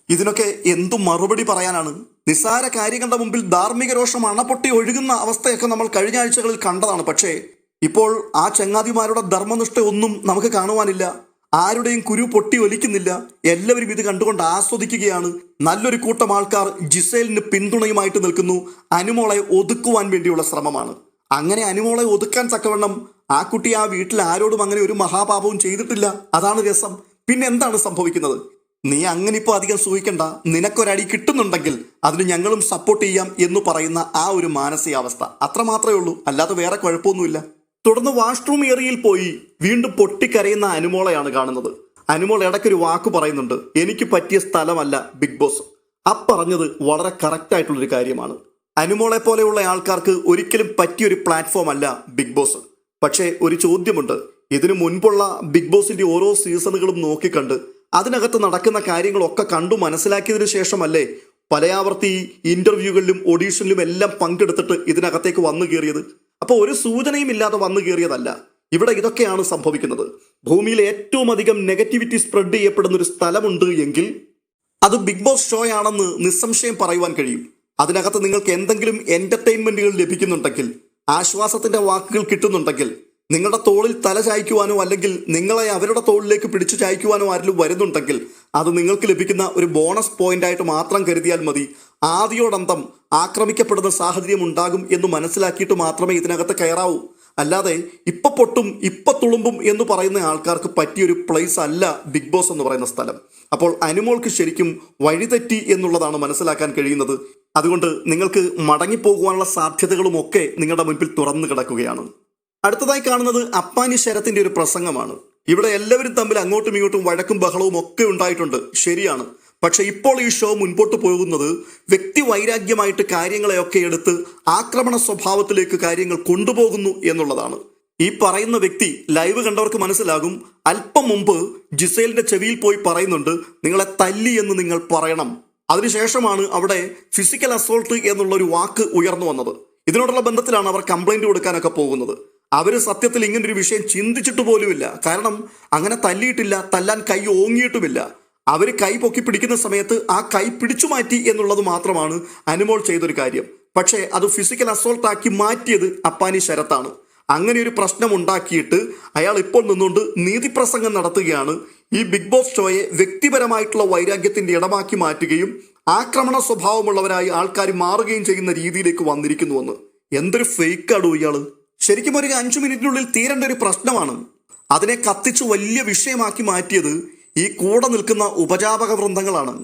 ഇതിനൊക്കെ എന്തു മറുപടി പറയാനാണ്? നിസ്സാര കാര്യങ്ങളുടെ മുമ്പിൽ ധാർമ്മിക രോഷം അണപൊട്ടി ഒഴുകുന്ന അവസ്ഥയൊക്കെ നമ്മൾ കഴിഞ്ഞ ആഴ്ചകളിൽ കണ്ടതാണ്. പക്ഷേ ഇപ്പോൾ ആ ചങ്ങാതിമാരുടെ ധർമ്മനിഷ്ഠ ഒന്നും നമുക്ക് കാണുവാനില്ല. ആരുടെയും കുരു പൊട്ടി ഒലിക്കുന്നില്ല. എല്ലാവരും ഇത് കണ്ടുകൊണ്ട് ആസ്വദിക്കുകയാണ്. നല്ലൊരു കൂട്ടം ആൾക്കാർ ജിസേലിന് പിന്തുണയുമായിട്ട് നിൽക്കുന്നു. അനുമോളെ ഒതുക്കുവാൻ വേണ്ടിയുള്ള ശ്രമമാണ്. അങ്ങനെ അനുമോളെ ഒതുക്കാൻ തക്കവണ്ണം ആ കുട്ടി ആ വീട്ടിൽ ആരോടും അങ്ങനെ ഒരു മഹാപാപവും ചെയ്തിട്ടില്ല. അതാണ് രസം. പിന്നെ എന്താണ് സംഭവിക്കുന്നത്? നീ അങ്ങനെ ഇപ്പോൾ അധികം സൂഹിക്കണ്ട. നിനക്കൊരടി കിട്ടുന്നുണ്ടെങ്കിൽ അതിന് ഞങ്ങളും സപ്പോർട്ട് ചെയ്യാം എന്ന് പറയുന്ന ആ ഒരു മാനസികാവസ്ഥ. അത്ര മാത്രമേ ഉള്ളൂ. അല്ലാതെ വേറെ കുഴപ്പമൊന്നുമില്ല. തുടർന്ന് വാഷ്റൂം ഏറിയിൽ പോയി വീണ്ടും പൊട്ടിക്കരയുന്ന അനുമോളെയാണ് കാണുന്നത്. അനുമോൾ ഇടയ്ക്കൊരു വാക്ക് പറയുന്നുണ്ട്. എനിക്ക് പറ്റിയ സ്ഥലമല്ല ബിഗ് ബോസ്. അപ്പറഞ്ഞത് പറഞ്ഞത് വളരെ കറക്റ്റായിട്ടുള്ളൊരു കാര്യമാണ്. അനുമോളെ പോലെയുള്ള ആൾക്കാർക്ക് ഒരിക്കലും പറ്റിയൊരു പ്ലാറ്റ്ഫോം അല്ല ബിഗ് ബോസ് പക്ഷേ ഒരു ചോദ്യമുണ്ട്. ഇതിനു മുൻപുള്ള ബിഗ് ബോസിന്റെ ഓരോ സീസണുകളും നോക്കിക്കണ്ട്. അതിനകത്ത് നടക്കുന്ന കാര്യങ്ങളൊക്കെ കണ്ടു മനസ്സിലാക്കിയതിനു ശേഷമല്ലേ പലയാവർത്തി ഇന്റർവ്യൂകളിലും ഓഡീഷനിലും എല്ലാം പങ്കെടുത്തിട്ട് ഇതിനകത്തേക്ക് വന്നു കയറിയത്? അപ്പോൾ ഒരു സൂചനയും ഇല്ലാതെ വന്നു കയറിയതല്ല. ഇവിടെ ഇതൊക്കെയാണ് സംഭവിക്കുന്നത്. ഭൂമിയിൽ ഏറ്റവും അധികം നെഗറ്റിവിറ്റി സ്പ്രെഡ് ചെയ്യപ്പെടുന്ന ഒരു സ്ഥലമുണ്ട് എങ്കിൽ അത് ബിഗ് ബോസ് ഷോ ആണെന്ന് നിസ്സംശയം പറയുവാൻ കഴിയും. അതിനകത്ത് നിങ്ങൾക്ക് എന്തെങ്കിലും എന്റർടൈൻമെന്റുകൾ ലഭിക്കുന്നുണ്ടെങ്കിൽ ആശ്വാസത്തിന്റെ വാക്കുകൾ കിട്ടുന്നുണ്ടെങ്കിൽ നിങ്ങളുടെ തോളിൽ തല ചായ്ക്കുവാനോ അല്ലെങ്കിൽ നിങ്ങളെ അവരുടെ തോളിലേക്ക് പിടിച്ചു ചായ്ക്കുവാനോ ആരെങ്കിലും വരുന്നുണ്ടെങ്കിൽ അത് നിങ്ങൾക്ക് ലഭിക്കുന്ന ഒരു ബോണസ് പോയിന്റ് ആയിട്ട് മാത്രം കരുതിയാൽ മതി. ആദ്യോടന്തം ആക്രമിക്കപ്പെടുന്ന സാഹചര്യം ഉണ്ടാകും എന്ന് മനസ്സിലാക്കിയിട്ട് മാത്രമേ ഇതിനകത്ത് കയറാവൂ. അല്ലാതെ ഇപ്പൊ പൊട്ടും ഇപ്പൊ തുളുമ്പും എന്ന് പറയുന്ന ആൾക്കാർക്ക് പറ്റിയൊരു പ്ലേസ് അല്ല ബിഗ് ബോസ് എന്ന് പറയുന്ന സ്ഥലം. അപ്പോൾ അനുമോൾക്ക് ശരിക്കും വഴിതെറ്റി എന്നുള്ളതാണ് മനസ്സിലാക്കാൻ കഴിയുന്നത്. അതുകൊണ്ട് നിങ്ങൾക്ക് മടങ്ങിപ്പോകുവാനുള്ള സാധ്യതകളും ഒക്കെ നിങ്ങളുടെ മുൻപിൽ തുറന്നു കിടക്കുകയാണ്. അടുത്തതായി കാണുന്നത് അപ്പാനി ശരത്തിന്റെ ഒരു പ്രസംഗമാണ്. ഇവിടെ എല്ലാവരും തമ്മിൽ അങ്ങോട്ടും ഇങ്ങോട്ടും വഴക്കും ബഹളവും ഒക്കെ ഉണ്ടായിട്ടുണ്ട്. ശരിയാണ്. പക്ഷെ ഇപ്പോൾ ഈ ഷോ മുൻപോട്ട് പോകുന്നത് വ്യക്തി വൈരാഗ്യമായിട്ട് കാര്യങ്ങളെയൊക്കെ എടുത്ത് ആക്രമണ സ്വഭാവത്തിലേക്ക് കാര്യങ്ങൾ കൊണ്ടുപോകുന്നു എന്നുള്ളതാണ്. ഈ പറയുന്ന വ്യക്തി ലൈവ് കണ്ടവർക്ക് മനസ്സിലാകും. അല്പം മുമ്പ് ജിസേലിന്റെ ചെവിയിൽ പോയി പറയുന്നുണ്ട് നിങ്ങളെ തല്ലി എന്ന് നിങ്ങൾ പറയണം. അതിനുശേഷമാണ് അവിടെ ഫിസിക്കൽ അസോൾട്ട് എന്നുള്ള ഒരു വാക്ക് ഉയർന്നു വന്നത്. ഇതിനോടുള്ള ബന്ധത്തിലാണ് അവർ കംപ്ലൈന്റ് കൊടുക്കാനൊക്കെ പോകുന്നത്. അവർ സത്യത്തിൽ ഇങ്ങനെ ഒരു വിഷയം ചിന്തിച്ചിട്ട് പോലുമില്ല. കാരണം അങ്ങനെ തല്ലിയിട്ടില്ല തല്ലാൻ കൈ ഓങ്ങിയിട്ടുമില്ല. അവർ കൈ പൊക്കി പിടിക്കുന്ന സമയത്ത് ആ കൈ പിടിച്ചു മാറ്റി എന്നുള്ളത് മാത്രമാണ് അനുമോൾ ചെയ്തൊരു കാര്യം. പക്ഷേ അത് ഫിസിക്കൽ അസോൾട്ട് ആക്കി മാറ്റിയത് അപ്പാനി ശരത്താണ്. അങ്ങനെ ഒരു പ്രശ്നം ഉണ്ടാക്കിയിട്ട് അയാൾ ഇപ്പോൾ നിന്നുകൊണ്ട് നീതിപ്രസംഗം നടത്തുകയാണ് ഈ ബിഗ് ബോസ് ഷോയെ വ്യക്തിപരമായിട്ടുള്ള വൈരാഗ്യത്തിന്റെ ഇടമാക്കി മാറ്റുകയും ആക്രമണ സ്വഭാവമുള്ളവരായി ആൾക്കാർ മാറുകയും ചെയ്യുന്ന രീതിയിലേക്ക് വന്നിരിക്കുന്നുവെന്ന്. എന്തൊരു ഫേക്കാടോ ഇയാൾ. ശരിക്കും ഒരു അഞ്ചു മിനിറ്റിനുള്ളിൽ തീരേണ്ട ഒരു പ്രശ്നമാണ്. അതിനെ കത്തിച്ച് വലിയ വിഷയമാക്കി മാറ്റിയത് ഈ കൂടെ നിൽക്കുന്ന ഉപജാപക വൃന്ദങ്ങളാണ്.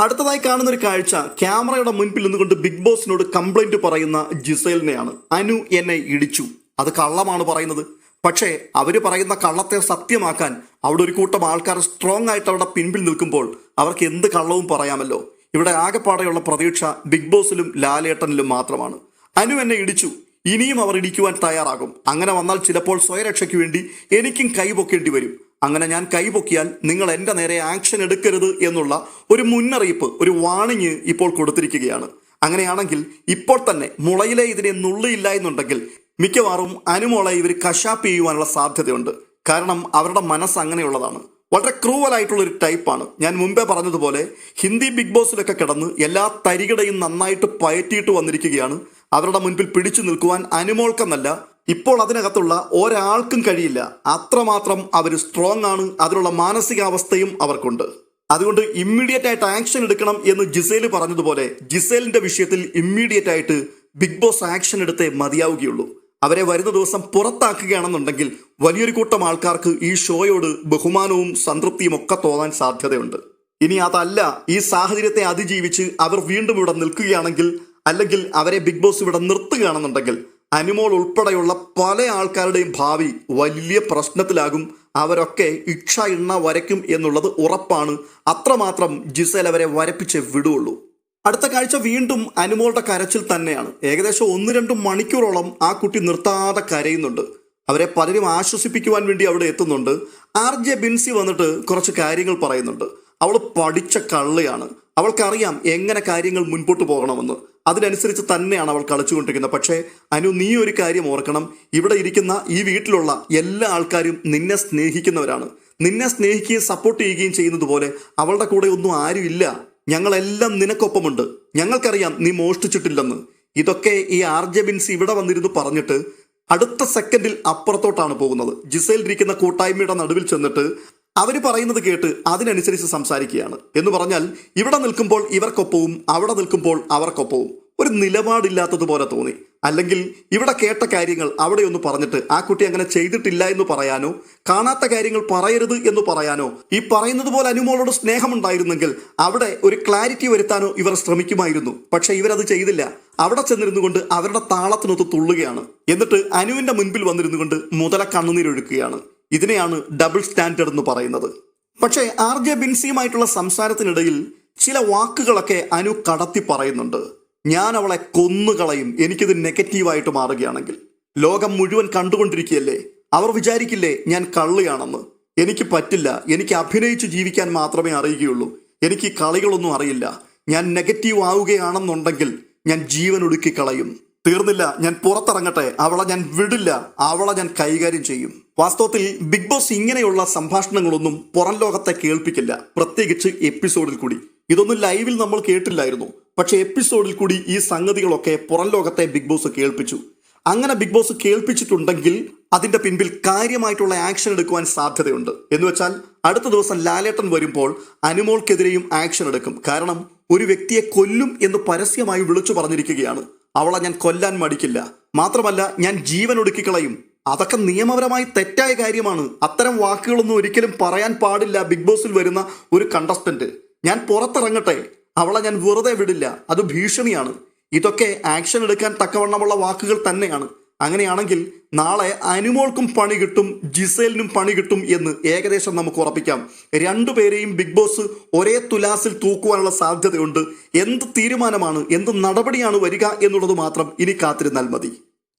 അടുത്തതായി കാണുന്ന ഒരു കാഴ്ച ക്യാമറയുടെ മുൻപിൽ നിന്നുകൊണ്ട് ബിഗ് ബോസിനോട് കംപ്ലൈന്റ് പറയുന്ന ജിസേലിനെയാണ്. അനു എന്നെ ഇടിച്ചു. അത് കള്ളമാണ് പറയുന്നത്. പക്ഷേ അവർ പറയുന്ന കള്ളത്തെ സത്യമാക്കാൻ അവിടെ ഒരു കൂട്ടം ആൾക്കാർ സ്ട്രോങ് ആയിട്ട് അവിടെ പിൻപിൽ നിൽക്കുമ്പോൾ അവർക്ക് എന്ത് കള്ളവും പറയാമല്ലോ. ഇവിടെ ആകെപ്പാടെയുള്ള പ്രതീക്ഷ ബിഗ് ബോസിലും ലാലേട്ടനിലും മാത്രമാണ്. അനു എന്നെ ഇടിച്ചു. ഇനിയും അവർ ഇടിക്കുവാൻ തയ്യാറാകും. അങ്ങനെ വന്നാൽ ചിലപ്പോൾ സ്വയരക്ഷയ്ക്ക് വേണ്ടി എനിക്കും കൈപൊക്കേണ്ടി വരും. അങ്ങനെ ഞാൻ കൈപൊക്കിയാൽ നിങ്ങൾ എന്റെ നേരെ ആക്ഷൻ എടുക്കരുത് എന്നുള്ള ഒരു മുന്നറിയിപ്പ് ഒരു വാണിങ് ഇപ്പോൾ കൊടുത്തിരിക്കുകയാണ്. അങ്ങനെയാണെങ്കിൽ ഇപ്പോൾ തന്നെ മുളയിലെ ഇതിനെ നുള്ളിയില്ല എന്നുണ്ടെങ്കിൽ മിക്കവാറും അനുമോളെ ഇവർ കശാപ്പ് ചെയ്യുവാനുള്ള സാധ്യതയുണ്ട്. കാരണം അവരുടെ മനസ്സ് അങ്ങനെയുള്ളതാണ്. വളരെ ക്രൂവൽ ആയിട്ടുള്ള ഒരു ടൈപ്പാണ്. ഞാൻ മുമ്പേ പറഞ്ഞതുപോലെ ഹിന്ദി ബിഗ് ബോസിലൊക്കെ കിടന്ന് എല്ലാ തരികടയും നന്നായിട്ട് പയറ്റിയിട്ട് വന്നിരിക്കുകയാണ്. അവരുടെ മുൻപിൽ പിടിച്ചു നിൽക്കുവാൻ അനുമോൾക്കെന്നല്ല ഇപ്പോൾ അതിനകത്തുള്ള ഒരാൾക്കും കഴിയില്ല. അത്രമാത്രം അവർ സ്ട്രോങ് ആണ് അതിനുള്ള മാനസികാവസ്ഥയും അവർക്കുണ്ട്. അതുകൊണ്ട് ഇമ്മീഡിയറ്റ് ആയിട്ട് ആക്ഷൻ എടുക്കണം എന്ന് ജിസേൽ പറഞ്ഞതുപോലെ ജിസേലിന്റെ വിഷയത്തിൽ ഇമ്മീഡിയറ്റ് ആയിട്ട് ബിഗ് ബോസ് ആക്ഷൻ എടുത്തേ മതിയാവുകയുള്ളൂ. അവരെ വരുന്ന ദിവസം പുറത്താക്കുകയാണെന്നുണ്ടെങ്കിൽ വലിയൊരു കൂട്ടം ആൾക്കാർക്ക് ഈ ഷോയോട് ബഹുമാനവും സംതൃപ്തിയും ഒക്കെ തോന്നാൻ സാധ്യതയുണ്ട്. ഇനി അതല്ല ഈ സാഹചര്യത്തെ അതിജീവിച്ച് അവർ വീണ്ടും ഇവിടെ നിൽക്കുകയാണെങ്കിൽ അല്ലെങ്കിൽ അവരെ ബിഗ് ബോസ് ഇവിടെ നിർത്തുകയാണെന്നുണ്ടെങ്കിൽ അനുമോൾ ഉൾപ്പെടെയുള്ള പല ആൾക്കാരുടെയും ഭാവി വലിയ പ്രശ്നത്തിലാകും. അവരൊക്കെ ഇക്ഷ ഇണ്ണ വരയ്ക്കും എന്നുള്ളത് ഉറപ്പാണ്. അത്രമാത്രം ജിസേൽ അവരെ വരപ്പിച്ച് വിടുള്ളൂ. അടുത്ത കാഴ്ച വീണ്ടും അനുമോളുടെ കരച്ചിൽ തന്നെയാണ്. ഏകദേശം ഒന്ന് രണ്ട് മണിക്കൂറോളം ആ കുട്ടി നിർത്താതെ കരയുന്നുണ്ട്. അവരെ പലരും ആശ്വസിപ്പിക്കുവാൻ വേണ്ടി അവിടെ എത്തുന്നുണ്ട്. ആർ ജെ ബിൻസി വന്നിട്ട് കുറച്ച് കാര്യങ്ങൾ പറയുന്നുണ്ട്. അവൾ പഠിച്ച കള്ളിയാണ്. അവൾക്കറിയാം എങ്ങനെ കാര്യങ്ങൾ മുൻപോട്ട് പോകണമെന്ന്. അതിനനുസരിച്ച് തന്നെയാണ് അവൾ കളിച്ചുകൊണ്ടിരിക്കുന്നത്. പക്ഷേ അനു നീ ഒരു കാര്യം ഓർക്കണം. ഇവിടെ ഇരിക്കുന്ന ഈ വീട്ടിലുള്ള എല്ലാ ആൾക്കാരും നിന്നെ സ്നേഹിക്കുന്നവരാണ്. നിന്നെ സ്നേഹിക്കുകയും സപ്പോർട്ട് ചെയ്യുകയും ചെയ്യുന്നത് പോലെ അവളുടെ കൂടെ ഒന്നും ആരും ഇല്ല ഞങ്ങളെല്ലാം നിനക്കൊപ്പമുണ്ട്. ഞങ്ങൾക്കറിയാം നീ മോഷ്ടിച്ചിട്ടില്ലെന്ന്. ഇതൊക്കെ ഈ ആർ ജെ ഇവിടെ വന്നിരുന്നു പറഞ്ഞിട്ട് അടുത്ത സെക്കൻഡിൽ അപ്പുറത്തോട്ടാണ് പോകുന്നത്. ജിസയിൽ ഇരിക്കുന്ന കൂട്ടായ്മയുടെ നടുവിൽ ചെന്നിട്ട് അവർ പറയുന്നത് കേട്ട് അതിനനുസരിച്ച് സംസാരിക്കുകയാണ്. എന്ന് പറഞ്ഞാൽ ഇവിടെ നിൽക്കുമ്പോൾ ഇവർക്കൊപ്പവും അവിടെ നിൽക്കുമ്പോൾ അവർക്കൊപ്പവും. ഒരു നിലപാടില്ലാത്തതുപോലെ തോന്നി. അല്ലെങ്കിൽ ഇവിടെ കേട്ട കാര്യങ്ങൾ അവിടെ ഒന്ന് പറഞ്ഞിട്ട് ആ കുട്ടി അങ്ങനെ ചെയ്തിട്ടില്ല എന്ന് പറയാനോ കാണാത്ത കാര്യങ്ങൾ പറയരുത് എന്ന് പറയാനോ ഈ പറയുന്നത് പോലെ അനുമോളോട് സ്നേഹമുണ്ടായിരുന്നെങ്കിൽ അവിടെ ഒരു ക്ലാരിറ്റി വരുത്താനോ ഇവർ ശ്രമിക്കുമായിരുന്നു. പക്ഷെ ഇവരത് ചെയ്തില്ല. അവിടെ ചെന്നിരുന്നു കൊണ്ട് അവരുടെ താളത്തിനൊത്ത് തുള്ളുകയാണ്. എന്നിട്ട് അനുവിന്റെ മുൻപിൽ വന്നിരുന്നു കൊണ്ട് മുതല കണ്ണുനീരൊഴുക്കുകയാണ്. ഇതിനെയാണ് ഡബിൾ സ്റ്റാൻഡേർഡ് എന്ന് പറയുന്നത്. പക്ഷേ ആർ ജെ ബിൻസിയുമായിട്ടുള്ള സംസാരത്തിനിടയിൽ ചില വാക്കുകളൊക്കെ അനു കടത്തി പറയുന്നുണ്ട്. ഞാൻ അവളെ കൊന്നുകളയും. എനിക്കിത് നെഗറ്റീവായിട്ട് മാറുകയാണെങ്കിൽ. ലോകം മുഴുവൻ കണ്ടുകൊണ്ടിരിക്കുകയല്ലേ? അവർ വിചാരിക്കില്ലേ ഞാൻ കള്ളിയാണെന്ന്. എനിക്ക് പറ്റില്ല. എനിക്ക് അഭിനയിച്ച് ജീവിക്കാൻ മാത്രമേ അറിയുകയുള്ളൂ. എനിക്ക് കളികളൊന്നും അറിയില്ല. ഞാൻ നെഗറ്റീവ് ആവുകയാണെന്നുണ്ടെങ്കിൽ ഞാൻ ജീവൻ ഒടുക്കി കളയും. തീർന്നില്ല. ഞാൻ പുറത്തിറങ്ങട്ടെ. അവളെ ഞാൻ വിടില്ല. അവളെ ഞാൻ കൈകാര്യം ചെയ്യും. വാസ്തവത്തിൽ ബിഗ് ബോസ് ഇങ്ങനെയുള്ള സംഭാഷണങ്ങളൊന്നും പുറം ലോകത്തെ കേൾപ്പിക്കില്ല. പ്രത്യേകിച്ച് എപ്പിസോഡിൽ കൂടി. ഇതൊന്നും ലൈവിൽ നമ്മൾ കേട്ടില്ലായിരുന്നു. പക്ഷെ എപ്പിസോഡിൽ കൂടി ഈ സംഗതികളൊക്കെ പുറം ലോകത്തെ ബിഗ് ബോസ് കേൾപ്പിച്ചു. അങ്ങനെ ബിഗ് ബോസ് കേൾപ്പിച്ചിട്ടുണ്ടെങ്കിൽ അതിന്റെ പിൻപിൽ കാര്യമായിട്ടുള്ള ആക്ഷൻ എടുക്കുവാൻ സാധ്യതയുണ്ട്. എന്ന് വെച്ചാൽ അടുത്ത ദിവസം ലാലേട്ടൻ വരുമ്പോൾ അനുമോൾക്കെതിരെയും ആക്ഷൻ എടുക്കും. കാരണം ഒരു വ്യക്തിയെ കൊല്ലും എന്ന് പരസ്യമായി വിളിച്ചു പറഞ്ഞിരിക്കുകയാണ്. അവളെ ഞാൻ കൊല്ലാൻ മടിക്കില്ല. മാത്രമല്ല ഞാൻ ജീവൻ ഒടുക്കിക്കളയും. അതൊക്കെ നിയമപരമായി തെറ്റായ കാര്യമാണ്. അത്തരം വാക്കുകളൊന്നും ഒരിക്കലും പറയാൻ പാടില്ല ബിഗ് ബോസിൽ വരുന്ന ഒരു കണ്ടസ്റ്റന്റ് ഞാൻ പുറത്തിറങ്ങട്ടെ. അവളെ ഞാൻ വെറുതെ വിടില്ല. അത് ഭീഷണിയാണ്. ഇതൊക്കെ ആക്ഷൻ എടുക്കാൻ തക്കവണ്ണമുള്ള വാക്കുകൾ തന്നെയാണ്. അങ്ങനെയാണെങ്കിൽ നാളെ അനുമോൾക്കും പണി കിട്ടും ജിസേലിനും പണി കിട്ടും എന്ന് ഏകദേശം നമുക്ക് ഉറപ്പിക്കാം. രണ്ടുപേരെയും ബിഗ് ബോസ് ഒരേ തുലാസിൽ തൂക്കുവാനുള്ള സാധ്യതയുണ്ട്. എന്ത് തീരുമാനമാണ് എന്ത് നടപടിയാണ് വരിക എന്നുള്ളത് മാത്രം ഇനി കാത്തിരുന്നാൽ മതി.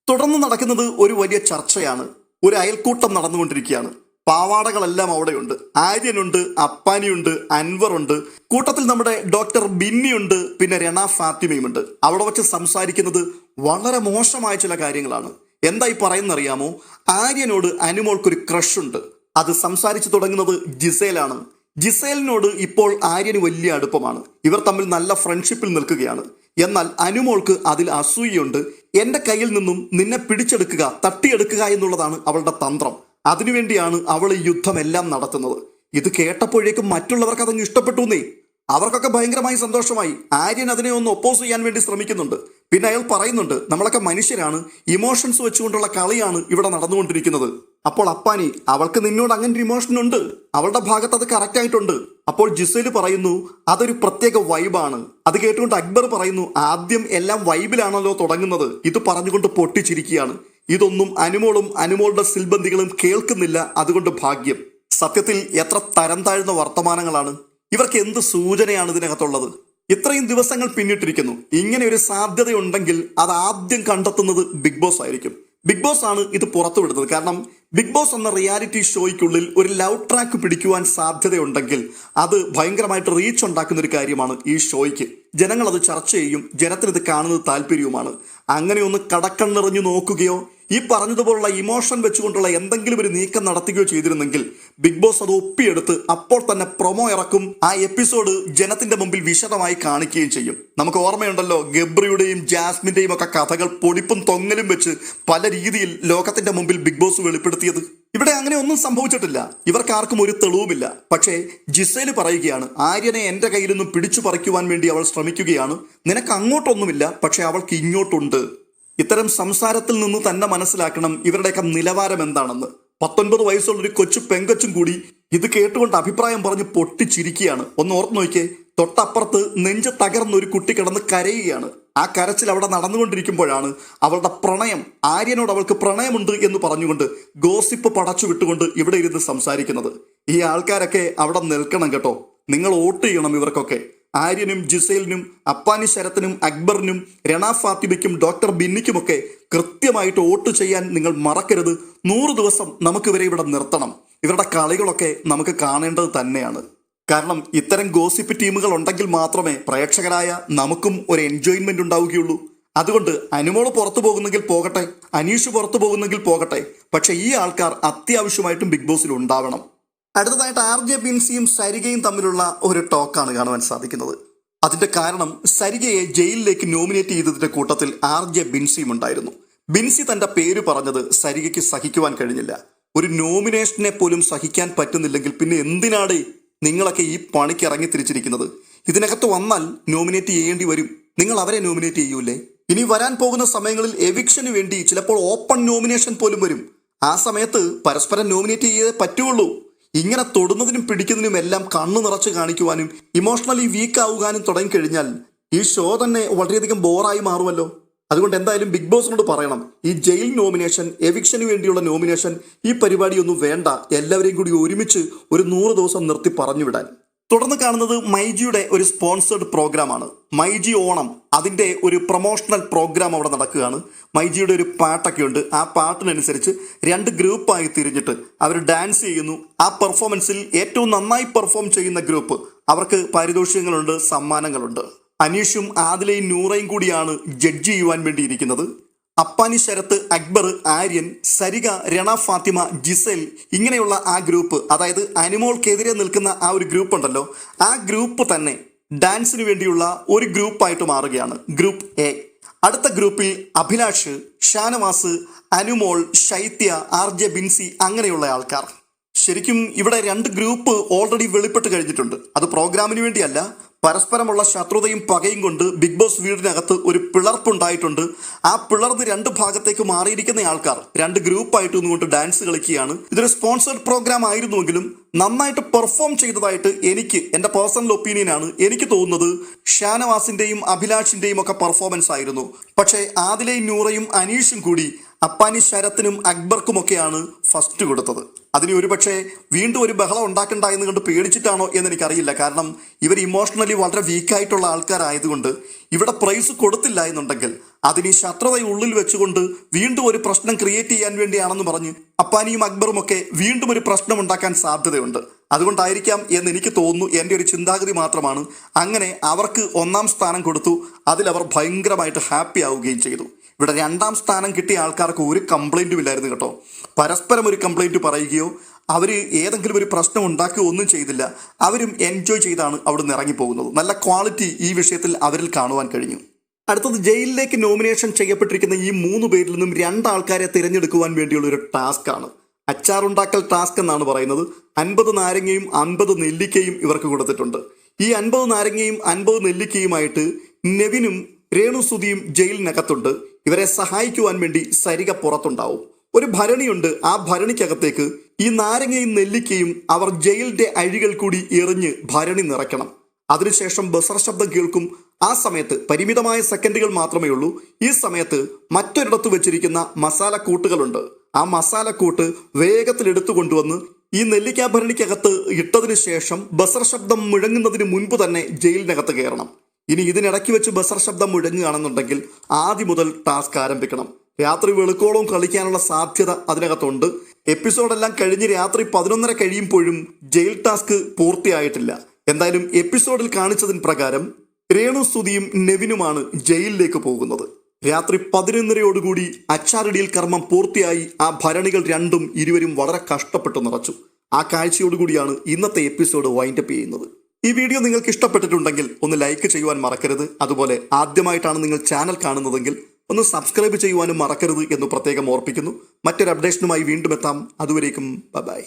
തുടർന്ന് നടക്കുന്നത് ഒരു വലിയ ചർച്ചയാണ്. ഒരു അയൽക്കൂട്ടം നടന്നുകൊണ്ടിരിക്കുകയാണ്. പാവാടകളെല്ലാം അവിടെയുണ്ട്. ആര്യനുണ്ട് അപ്പാനിയുണ്ട് അൻവറുണ്ട്. കൂട്ടത്തിൽ നമ്മുടെ ഡോക്ടർ ബിന്നിയുണ്ട് പിന്നെ രണ ഫാത്തിമയുമുണ്ട്. അവിടെ വെച്ച് സംസാരിക്കുന്നത് വളരെ മോശമായ ചില കാര്യങ്ങളാണ്. എന്തായി പറയുന്നറിയാമോ? ആര്യനോട് അനുമോൾക്കൊരു ക്രഷ് ഉണ്ട് അത് സംസാരിച്ചു തുടങ്ങുന്നത് ജിസേലാണ്. ജിസേലിനോട് ഇപ്പോൾ ആര്യന് വലിയ അടുപ്പമാണ്. ഇവർ തമ്മിൽ നല്ല ഫ്രണ്ട്ഷിപ്പിൽ നിൽക്കുകയാണ്. എന്നാൽ അനുമോൾക്ക് അതിൽ അസൂയുണ്ട് എന്റെ കയ്യിൽ നിന്നും നിന്നെ പിടിച്ചെടുക്കുക തട്ടിയെടുക്കുക എന്നുള്ളതാണ് അവളുടെ തന്ത്രം. അതിനുവേണ്ടിയാണ് അവൾ ഈ യുദ്ധമെല്ലാം നടത്തുന്നത്. ഇത് കേട്ടപ്പോഴേക്കും മറ്റുള്ളവർക്ക് അതങ്ങ് ഇഷ്ടപ്പെട്ടു എന്നേ അവർക്കൊക്കെ ഭയങ്കരമായി സന്തോഷമായി. ആര്യൻ അതിനെ ഒന്ന് ഒപ്പോസ് ചെയ്യാൻ വേണ്ടി ശ്രമിക്കുന്നുണ്ട്. പിന്നെ അയാൾ പറയുന്നുണ്ട് നമ്മളൊക്കെ മനുഷ്യരാണ് ഇമോഷൻസ് വെച്ചുകൊണ്ടുള്ള കളിയാണ് ഇവിടെ നടന്നുകൊണ്ടിരിക്കുന്നത്. അപ്പോൾ അപ്പാനി അവൾക്ക് നിന്നോട് അങ്ങനെ ഒരു ഇമോഷൻ ഉണ്ട്? അവളുടെ ഭാഗത്ത് അത് കറക്റ്റ് ആയിട്ടുണ്ട്. അപ്പോൾ ജിസേൽ പറയുന്നു അതൊരു പ്രത്യേക വൈബാണ് അത് കേട്ടുകൊണ്ട് അക്ബർ പറയുന്നു ആദ്യം എല്ലാം വൈബിലാണല്ലോ തുടങ്ങുന്നത്. ഇത് പറഞ്ഞുകൊണ്ട് പൊട്ടിച്ചിരിക്കുകയാണ്. ഇതൊന്നും അനുമോളും അനുമോളുടെ സിൽബന്ധികളും കേൾക്കുന്നില്ല അതുകൊണ്ട് ഭാഗ്യം. സത്യത്തിൽ എത്ര തരം താഴ്ന്ന വർത്തമാനങ്ങളാണ്. ഇവർക്ക് എന്ത് സൂചനയാണ് ഇതിനകത്തുള്ളത്? ഇത്രയും ദിവസങ്ങൾ പിന്നിട്ടിരിക്കുന്നു. ഇങ്ങനെ ഒരു സാധ്യതയുണ്ടെങ്കിൽ അത് ആദ്യം കണ്ടെത്തുന്നത് ബിഗ് ബോസ് ആയിരിക്കും. ബിഗ് ബോസ് ആണ് ഇത് പുറത്തുവിടുന്നത് കാരണം ബിഗ് ബോസ് എന്ന റിയാലിറ്റി ഷോയ്ക്കുള്ളിൽ ഒരു ലവ് ട്രാക്ക് പിടിക്കുവാൻ സാധ്യതയുണ്ടെങ്കിൽ അത് ഭയങ്കരമായിട്ട് റീച്ച് ഉണ്ടാക്കുന്ന ഒരു കാര്യമാണ് ഈ ഷോയ്ക്ക്. ജനങ്ങൾ അത് ചർച്ച ചെയ്യും. ജനത്തിന് ഇത് കാണുന്നത് താല്പര്യവുമാണ്. അങ്ങനെ ഒന്ന് കടക്കണ്ണെറിഞ്ഞു നോക്കുകയോ ഈ പറഞ്ഞതുപോലുള്ള ഇമോഷൻ വെച്ചുകൊണ്ടുള്ള എന്തെങ്കിലും ഒരു നീക്കം നടത്തുകയോ ചെയ്തിരുന്നെങ്കിൽ ബിഗ് ബോസ് അത് ഒപ്പിയെടുത്ത് അപ്പോൾ തന്നെ പ്രൊമോ ഇറക്കും ആ എപ്പിസോഡ് ജനത്തിന്റെ മുമ്പിൽ വിശദമായി കാണിക്കുകയും ചെയ്യും. നമുക്ക് ഓർമ്മയുണ്ടല്ലോ ഗബ്രിയുടെയും ജാസ്മിന്റെയും ഒക്കെ കഥകൾ പൊടിപ്പും തൊങ്ങലും വെച്ച് പല രീതിയിൽ ലോകത്തിന്റെ മുമ്പിൽ ബിഗ് ബോസ് വെളിപ്പെടുത്തിയത്. ഇവിടെ അങ്ങനെ ഒന്നും സംഭവിച്ചിട്ടില്ല. ഇവർക്ക് ആർക്കും ഒരു തെളിവുമില്ല. പക്ഷേ ജിസേൽ പറയുകയാണ് ആര്യനെ എന്റെ കയ്യിൽ നിന്നും പിടിച്ചു പറിക്കുവാൻ വേണ്ടി അവൾ ശ്രമിക്കുകയാണ്. നിനക്ക് അങ്ങോട്ടൊന്നുമില്ല പക്ഷെ അവൾക്ക് ഇങ്ങോട്ടുണ്ട്. ഇത്തരം സംസാരത്തിൽ നിന്ന് തന്നെ മനസ്സിലാക്കണം ഇവരുടെയൊക്കെ നിലവാരം എന്താണെന്ന്. പത്തൊൻപത് വയസ്സുള്ള ഒരു കൊച്ചു പെങ്കൊച്ചും കൂടി ഇത് കേട്ടുകൊണ്ട് അഭിപ്രായം പറഞ്ഞ് പൊട്ടിച്ചിരിക്കുകയാണ്. ഒന്ന് ഓർത്ത് നോക്കിയേ തൊട്ടപ്പുറത്ത് നെഞ്ച് തകർന്ന ഒരു കുട്ടി കിടന്ന് കരയുകയാണ്. ആ കരച്ചിൽ അവിടെ നടന്നുകൊണ്ടിരിക്കുമ്പോഴാണ് അവളുടെ പ്രണയം ആര്യനോട് അവൾക്ക് പ്രണയമുണ്ട് എന്ന് പറഞ്ഞുകൊണ്ട് ഗോസിപ്പ് പടച്ചു വിട്ടുകൊണ്ട് ഇവിടെ ഇരുന്ന് സംസാരിക്കുന്നത്. ഈ ആൾക്കാരൊക്കെ അവിടെ നിൽക്കണം കേട്ടോ. നിങ്ങൾ വോട്ട് ചെയ്യണം ഇവർക്കൊക്കെ. ആര്യനും ജിസേലിനും അപ്പാനി ശരത്തിനും അക്ബറിനും രണ ഫാത്തിമയ്ക്കും ഡോക്ടർ ബിന്നിക്കുമൊക്കെ കൃത്യമായിട്ട് വോട്ട് ചെയ്യാൻ നിങ്ങൾ മറക്കരുത്. നൂറ് ദിവസം നമുക്കിവരെ ഇവിടെ നിർത്തണം. ഇവരുടെ കളികളൊക്കെ നമുക്ക് കാണേണ്ടത് തന്നെയാണ്. കാരണം ഇത്തരം ഗോസിപ്പ് ടീമുകൾ ഉണ്ടെങ്കിൽ മാത്രമേ പ്രേക്ഷകരായ നമുക്കും ഒരു എൻജോയ്മെന്റ് ഉണ്ടാവുകയുള്ളൂ. അതുകൊണ്ട് അനുമോൾ പുറത്തു പോകുന്നെങ്കിൽ പോകട്ടെ അനീഷ് പുറത്തു പോകുന്നെങ്കിൽ പോകട്ടെ പക്ഷെ ഈ ആൾക്കാർ അത്യാവശ്യമായിട്ടും ബിഗ് ബോസിൽ ഉണ്ടാവണം. അടുത്തതായിട്ട് ആർ ജെ ബിൻസിയും സരികയും തമ്മിലുള്ള ഒരു ടോക്കാണ് കാണുവാൻ സാധിക്കുന്നത്. അതിന്റെ കാരണം സരികയെ ജയിലിലേക്ക് നോമിനേറ്റ് ചെയ്തതിന്റെ കൂട്ടത്തിൽ ആർ ജെ ബിൻസിയും ഉണ്ടായിരുന്നു. ബിൻസി തന്റെ പേര് പറഞ്ഞത് സരികയ്ക്ക് സഹിക്കുവാൻ കഴിഞ്ഞില്ല. ഒരു നോമിനേഷനെ പോലും സഹിക്കാൻ പറ്റുന്നില്ലെങ്കിൽ പിന്നെ എന്തിനാണ് നിങ്ങളൊക്കെ ഈ പണിക്ക് ഇറങ്ങി തിരിച്ചിരിക്കുന്നത്. ഇതിനകത്ത് വന്നാൽ നോമിനേറ്റ് ചെയ്യേണ്ടി വരും. നിങ്ങൾ അവരെ നോമിനേറ്റ് ചെയ്യൂലേ ഇനി വരാൻ പോകുന്ന സമയങ്ങളിൽ എവിക്ഷന് വേണ്ടി ചിലപ്പോൾ ഓപ്പൺ നോമിനേഷൻ പോലും വരും. ആ സമയത്ത് പരസ്പരം നോമിനേറ്റ് ചെയ്തേ പറ്റുള്ളൂ. ഇങ്ങനെ തൊടുന്നതിനും പിടിക്കുന്നതിനും എല്ലാം കണ്ണു നിറച്ച് കാണിക്കുവാനും ഇമോഷണലി വീക്ക് ആവുകാനും തുടങ്ങിക്കഴിഞ്ഞാൽ ഈ ഷോ തന്നെ വളരെയധികം ബോറായി മാറുമല്ലോ. അതുകൊണ്ട് എന്തായാലും ബിഗ് ബോസിനോട് പറയണം. ഈ ജയിൽ നോമിനേഷൻ എവിക്ഷന് വേണ്ടിയുള്ള നോമിനേഷൻ ഈ പരിപാടിയൊന്നും വേണ്ട. എല്ലാവരെയും കൂടി ഒരുമിച്ച് ഒരു നൂറ് ദിവസം നിർത്തി പറഞ്ഞു വിടാൻ തുടർന്ന് കാണുന്നത് മൈജിയുടെ ഒരു സ്പോൺസേഡ് പ്രോഗ്രാമാണ് മൈജി ഓണം അതിന്റെ ഒരു പ്രൊമോഷണൽ പ്രോഗ്രാം അവിടെ നടക്കുകയാണ്. മൈജിയുടെ ഒരു പാട്ടൊക്കെ ഉണ്ട്. ആ പാട്ടിനനുസരിച്ച് രണ്ട് ഗ്രൂപ്പായി തിരിഞ്ഞിട്ട് അവർ ഡാൻസ് ചെയ്യുന്നു. ആ പെർഫോമൻസിൽ ഏറ്റവും നന്നായി പെർഫോം ചെയ്യുന്ന ഗ്രൂപ്പ് അവർക്ക് പാരിതോഷികങ്ങളുണ്ട് സമ്മാനങ്ങളുണ്ട്. അനീഷും ആദിലയും നൂറയും കൂടിയാണ് ജഡ്ജ് ചെയ്യുവാൻ വേണ്ടിയിരിക്കുന്നത്. അപ്പാനി ശരത്ത് അക്ബർ ആര്യൻ സരിക രണ ഫാത്തിമ ജിസൽ ഇങ്ങനെയുള്ള ആ ഗ്രൂപ്പ് അതായത് അനിമോൾക്കെതിരെ നിൽക്കുന്ന ആ ഒരു ഗ്രൂപ്പ് ഉണ്ടല്ലോ ആ ഗ്രൂപ്പ് തന്നെ ഡാൻസിന് വേണ്ടിയുള്ള ഒരു ഗ്രൂപ്പായിട്ട് മാറുകയാണ്. ഗ്രൂപ്പ് എ അടുത്ത ഗ്രൂപ്പിൽ അഭിലാഷ് ഷാനവാസ് അനുമോൾ ശൈത്യ ആർ ജെ ബിൻസി അങ്ങനെയുള്ള ആൾക്കാർ. ശരിക്കും ഇവിടെ രണ്ട് ഗ്രൂപ്പ് ഓൾറെഡി വെളിപ്പെട്ട് കഴിഞ്ഞിട്ടുണ്ട്. അത് പ്രോഗ്രാമിന് വേണ്ടിയല്ല പരസ്പരമുള്ള ശത്രുതയും പകയും കൊണ്ട് ബിഗ് ബോസ് വീടിനകത്ത് ഒരു പിളർപ്പുണ്ടായിട്ടുണ്ട്. ആ പിളർന്ന് രണ്ട് ഭാഗത്തേക്ക് മാറിയിരിക്കുന്ന ആൾക്കാർ രണ്ട് ഗ്രൂപ്പായിട്ട് നിന്നുകൊണ്ട് ഡാൻസ് കളിക്കുകയാണ്. ഇതൊരു സ്പോൺസർഡ് പ്രോഗ്രാം ആയിരുന്നുവെങ്കിലും നന്നായിട്ട് പെർഫോം ചെയ്തതായിട്ട് എനിക്ക് എന്റെ പേഴ്സണൽ ഒപ്പീനിയൻ ആണ് എനിക്ക് തോന്നുന്നത് ഷാനവാസിന്റെയും അഭിലാഷിന്റെയും ഒക്കെ പെർഫോമൻസ് ആയിരുന്നു. പക്ഷേ ആദിലയും നൂറയും അനീഷും കൂടി അപ്പാനി ശരത്തിനും അക്ബർക്കുമൊക്കെയാണ് ഫസ്റ്റ് കൊടുത്തത്. അതിന് ഒരുപക്ഷെ വീണ്ടും ഒരു ബഹളം ഉണ്ടാക്കണ്ട എന്ന് കണ്ട് പേടിച്ചിട്ടാണോ എന്ന് എനിക്കറിയില്ല കാരണം ഇവർ ഇമോഷണലി വളരെ വീക്കായിട്ടുള്ള ആൾക്കാരായതുകൊണ്ട് ഇവിടെ പ്രൈസ് കൊടുത്തില്ല എന്നുണ്ടെങ്കിൽ അതിന് ഈ ശത്രുത ഉള്ളിൽ വെച്ചുകൊണ്ട് വീണ്ടും ഒരു പ്രശ്നം ക്രിയേറ്റ് ചെയ്യാൻ വേണ്ടിയാണെന്ന് പറഞ്ഞ് അപ്പാനിയും അക്ബറും ഒക്കെ വീണ്ടും ഒരു പ്രശ്നം ഉണ്ടാക്കാൻ സാധ്യതയുണ്ട്. അതുകൊണ്ടായിരിക്കാം എന്ന് എനിക്ക് തോന്നുന്നു എന്റെ ഒരു ചിന്താഗതി മാത്രമാണ്. അങ്ങനെ അവർക്ക് ഒന്നാം സ്ഥാനം കൊടുത്തു. അതിൽ അവർ ഭയങ്കരമായിട്ട് ഹാപ്പി ആവുകയും ചെയ്തു. ഇവിടെ രണ്ടാം സ്ഥാനം കിട്ടിയ ആൾക്കാർക്ക് ഒരു കംപ്ലൈന്റും ഇല്ലായിരുന്നു കേട്ടോ. പരസ്പരം ഒരു കംപ്ലൈന്റ് പറയുകയോ അവർ ഏതെങ്കിലും ഒരു പ്രശ്നം ഉണ്ടാക്കുകയോ ഒന്നും ചെയ്തില്ല. അവരും എൻജോയ് ചെയ്താണ് അവിടെ നിന്ന് ഇറങ്ങിപ്പോകുന്നത്. നല്ല ക്വാളിറ്റി ഈ വിഷയത്തിൽ അവരിൽ കാണുവാൻ കഴിഞ്ഞു. അടുത്തത് ജയിലിലേക്ക് നോമിനേഷൻ ചെയ്യപ്പെട്ടിരിക്കുന്ന ഈ മൂന്ന് പേരിൽ നിന്നും രണ്ടാൾക്കാരെ തിരഞ്ഞെടുക്കുവാൻ വേണ്ടിയുള്ള ഒരു ടാസ്ക് ആണ് അച്ചാറുണ്ടാക്കൽ ടാസ്ക് എന്നാണ് പറയുന്നത്. അൻപത് നാരങ്ങയും അൻപത് നെല്ലിക്കയും ഇവർക്ക് കൊടുത്തിട്ടുണ്ട്. ഈ അൻപത് നാരങ്ങയും അൻപത് നെല്ലിക്കയുമായിട്ട് നെവിനും രേണുസുതിയും ജയിലിനകത്തുണ്ട്. ഇവരെ സഹായിക്കുവാൻ വേണ്ടി സരിക പുറത്തുണ്ടാവും. ഒരു ഭരണിയുണ്ട്. ആ ഭരണിക്കകത്തേക്ക് ഈ നാരങ്ങയും നെല്ലിക്കയും അവർ ജയിലിന്റെ അഴികൾ കൂടി എറിഞ്ഞ് ഭരണി നിറയ്ക്കണം. അതിനുശേഷം ബസർ ശബ്ദം കേൾക്കും. ആ സമയത്ത് പരിമിതമായ സെക്കൻഡുകൾ മാത്രമേ ഉള്ളൂ. ഈ സമയത്ത് മറ്റൊരിടത്ത് വെച്ചിരിക്കുന്ന മസാല കൂട്ടുകളുണ്ട്. ആ മസാലക്കൂട്ട് വേഗത്തിൽ എടുത്തു കൊണ്ടുവന്ന് ഈ നെല്ലിക്കാഭരണിക്കകത്ത് ഇട്ടതിനു ശേഷം ബസർ ശബ്ദം മുഴങ്ങുന്നതിന് മുൻപ് തന്നെ ജയിലിനകത്ത് കയറണം. ഇനി ഇതിനിടയ്ക്ക് വെച്ച് ബസർ ശബ്ദം മുഴങ്ങുകയാണെന്നുണ്ടെങ്കിൽ ആദ്യം മുതൽ ടാസ്ക് ആരംഭിക്കണം. രാത്രി വെളുക്കോളവും കളിക്കാനുള്ള സാധ്യത അതിനകത്തുണ്ട്. എപ്പിസോഡെല്ലാം കഴിഞ്ഞ് രാത്രി പതിനൊന്നര കഴിയുമ്പോഴും ജയിൽ ടാസ്ക് പൂർത്തിയായിട്ടില്ല. എന്തായാലും എപ്പിസോഡിൽ കാണിച്ചതിന് പ്രകാരം രേണു സ്തുതിയും നെവിനുമാണ് ജയിലിലേക്ക് പോകുന്നത്. രാത്രി പതിനൊന്നരയോടുകൂടി അച്ചാരടിയിൽ കർമ്മം പൂർത്തിയായി ആ ഭരണികൾ രണ്ടും ഇരുവരും വളരെ കഷ്ടപ്പെട്ട് നിറച്ചു. ആ കാഴ്ചയോടുകൂടിയാണ് ഇന്നത്തെ എപ്പിസോഡ് വൈൻഡപ്പ് ചെയ്യുന്നത്. ഈ വീഡിയോ നിങ്ങൾക്ക് ഇഷ്ടപ്പെട്ടിട്ടുണ്ടെങ്കിൽ ഒന്ന് ലൈക്ക് ചെയ്യുവാൻ മറക്കരുത്. അതുപോലെ ആദ്യമായിട്ടാണ് നിങ്ങൾ ചാനൽ കാണുന്നതെങ്കിൽ ഒന്ന് സബ്സ്ക്രൈബ് ചെയ്യുവാനും മറക്കരുത് എന്ന് പ്രത്യേകം ഓർപ്പിക്കുന്നു. മറ്റൊരു അപ്ഡേഷനുമായി വീണ്ടും എത്താം. അതുവരേക്കും ബൈ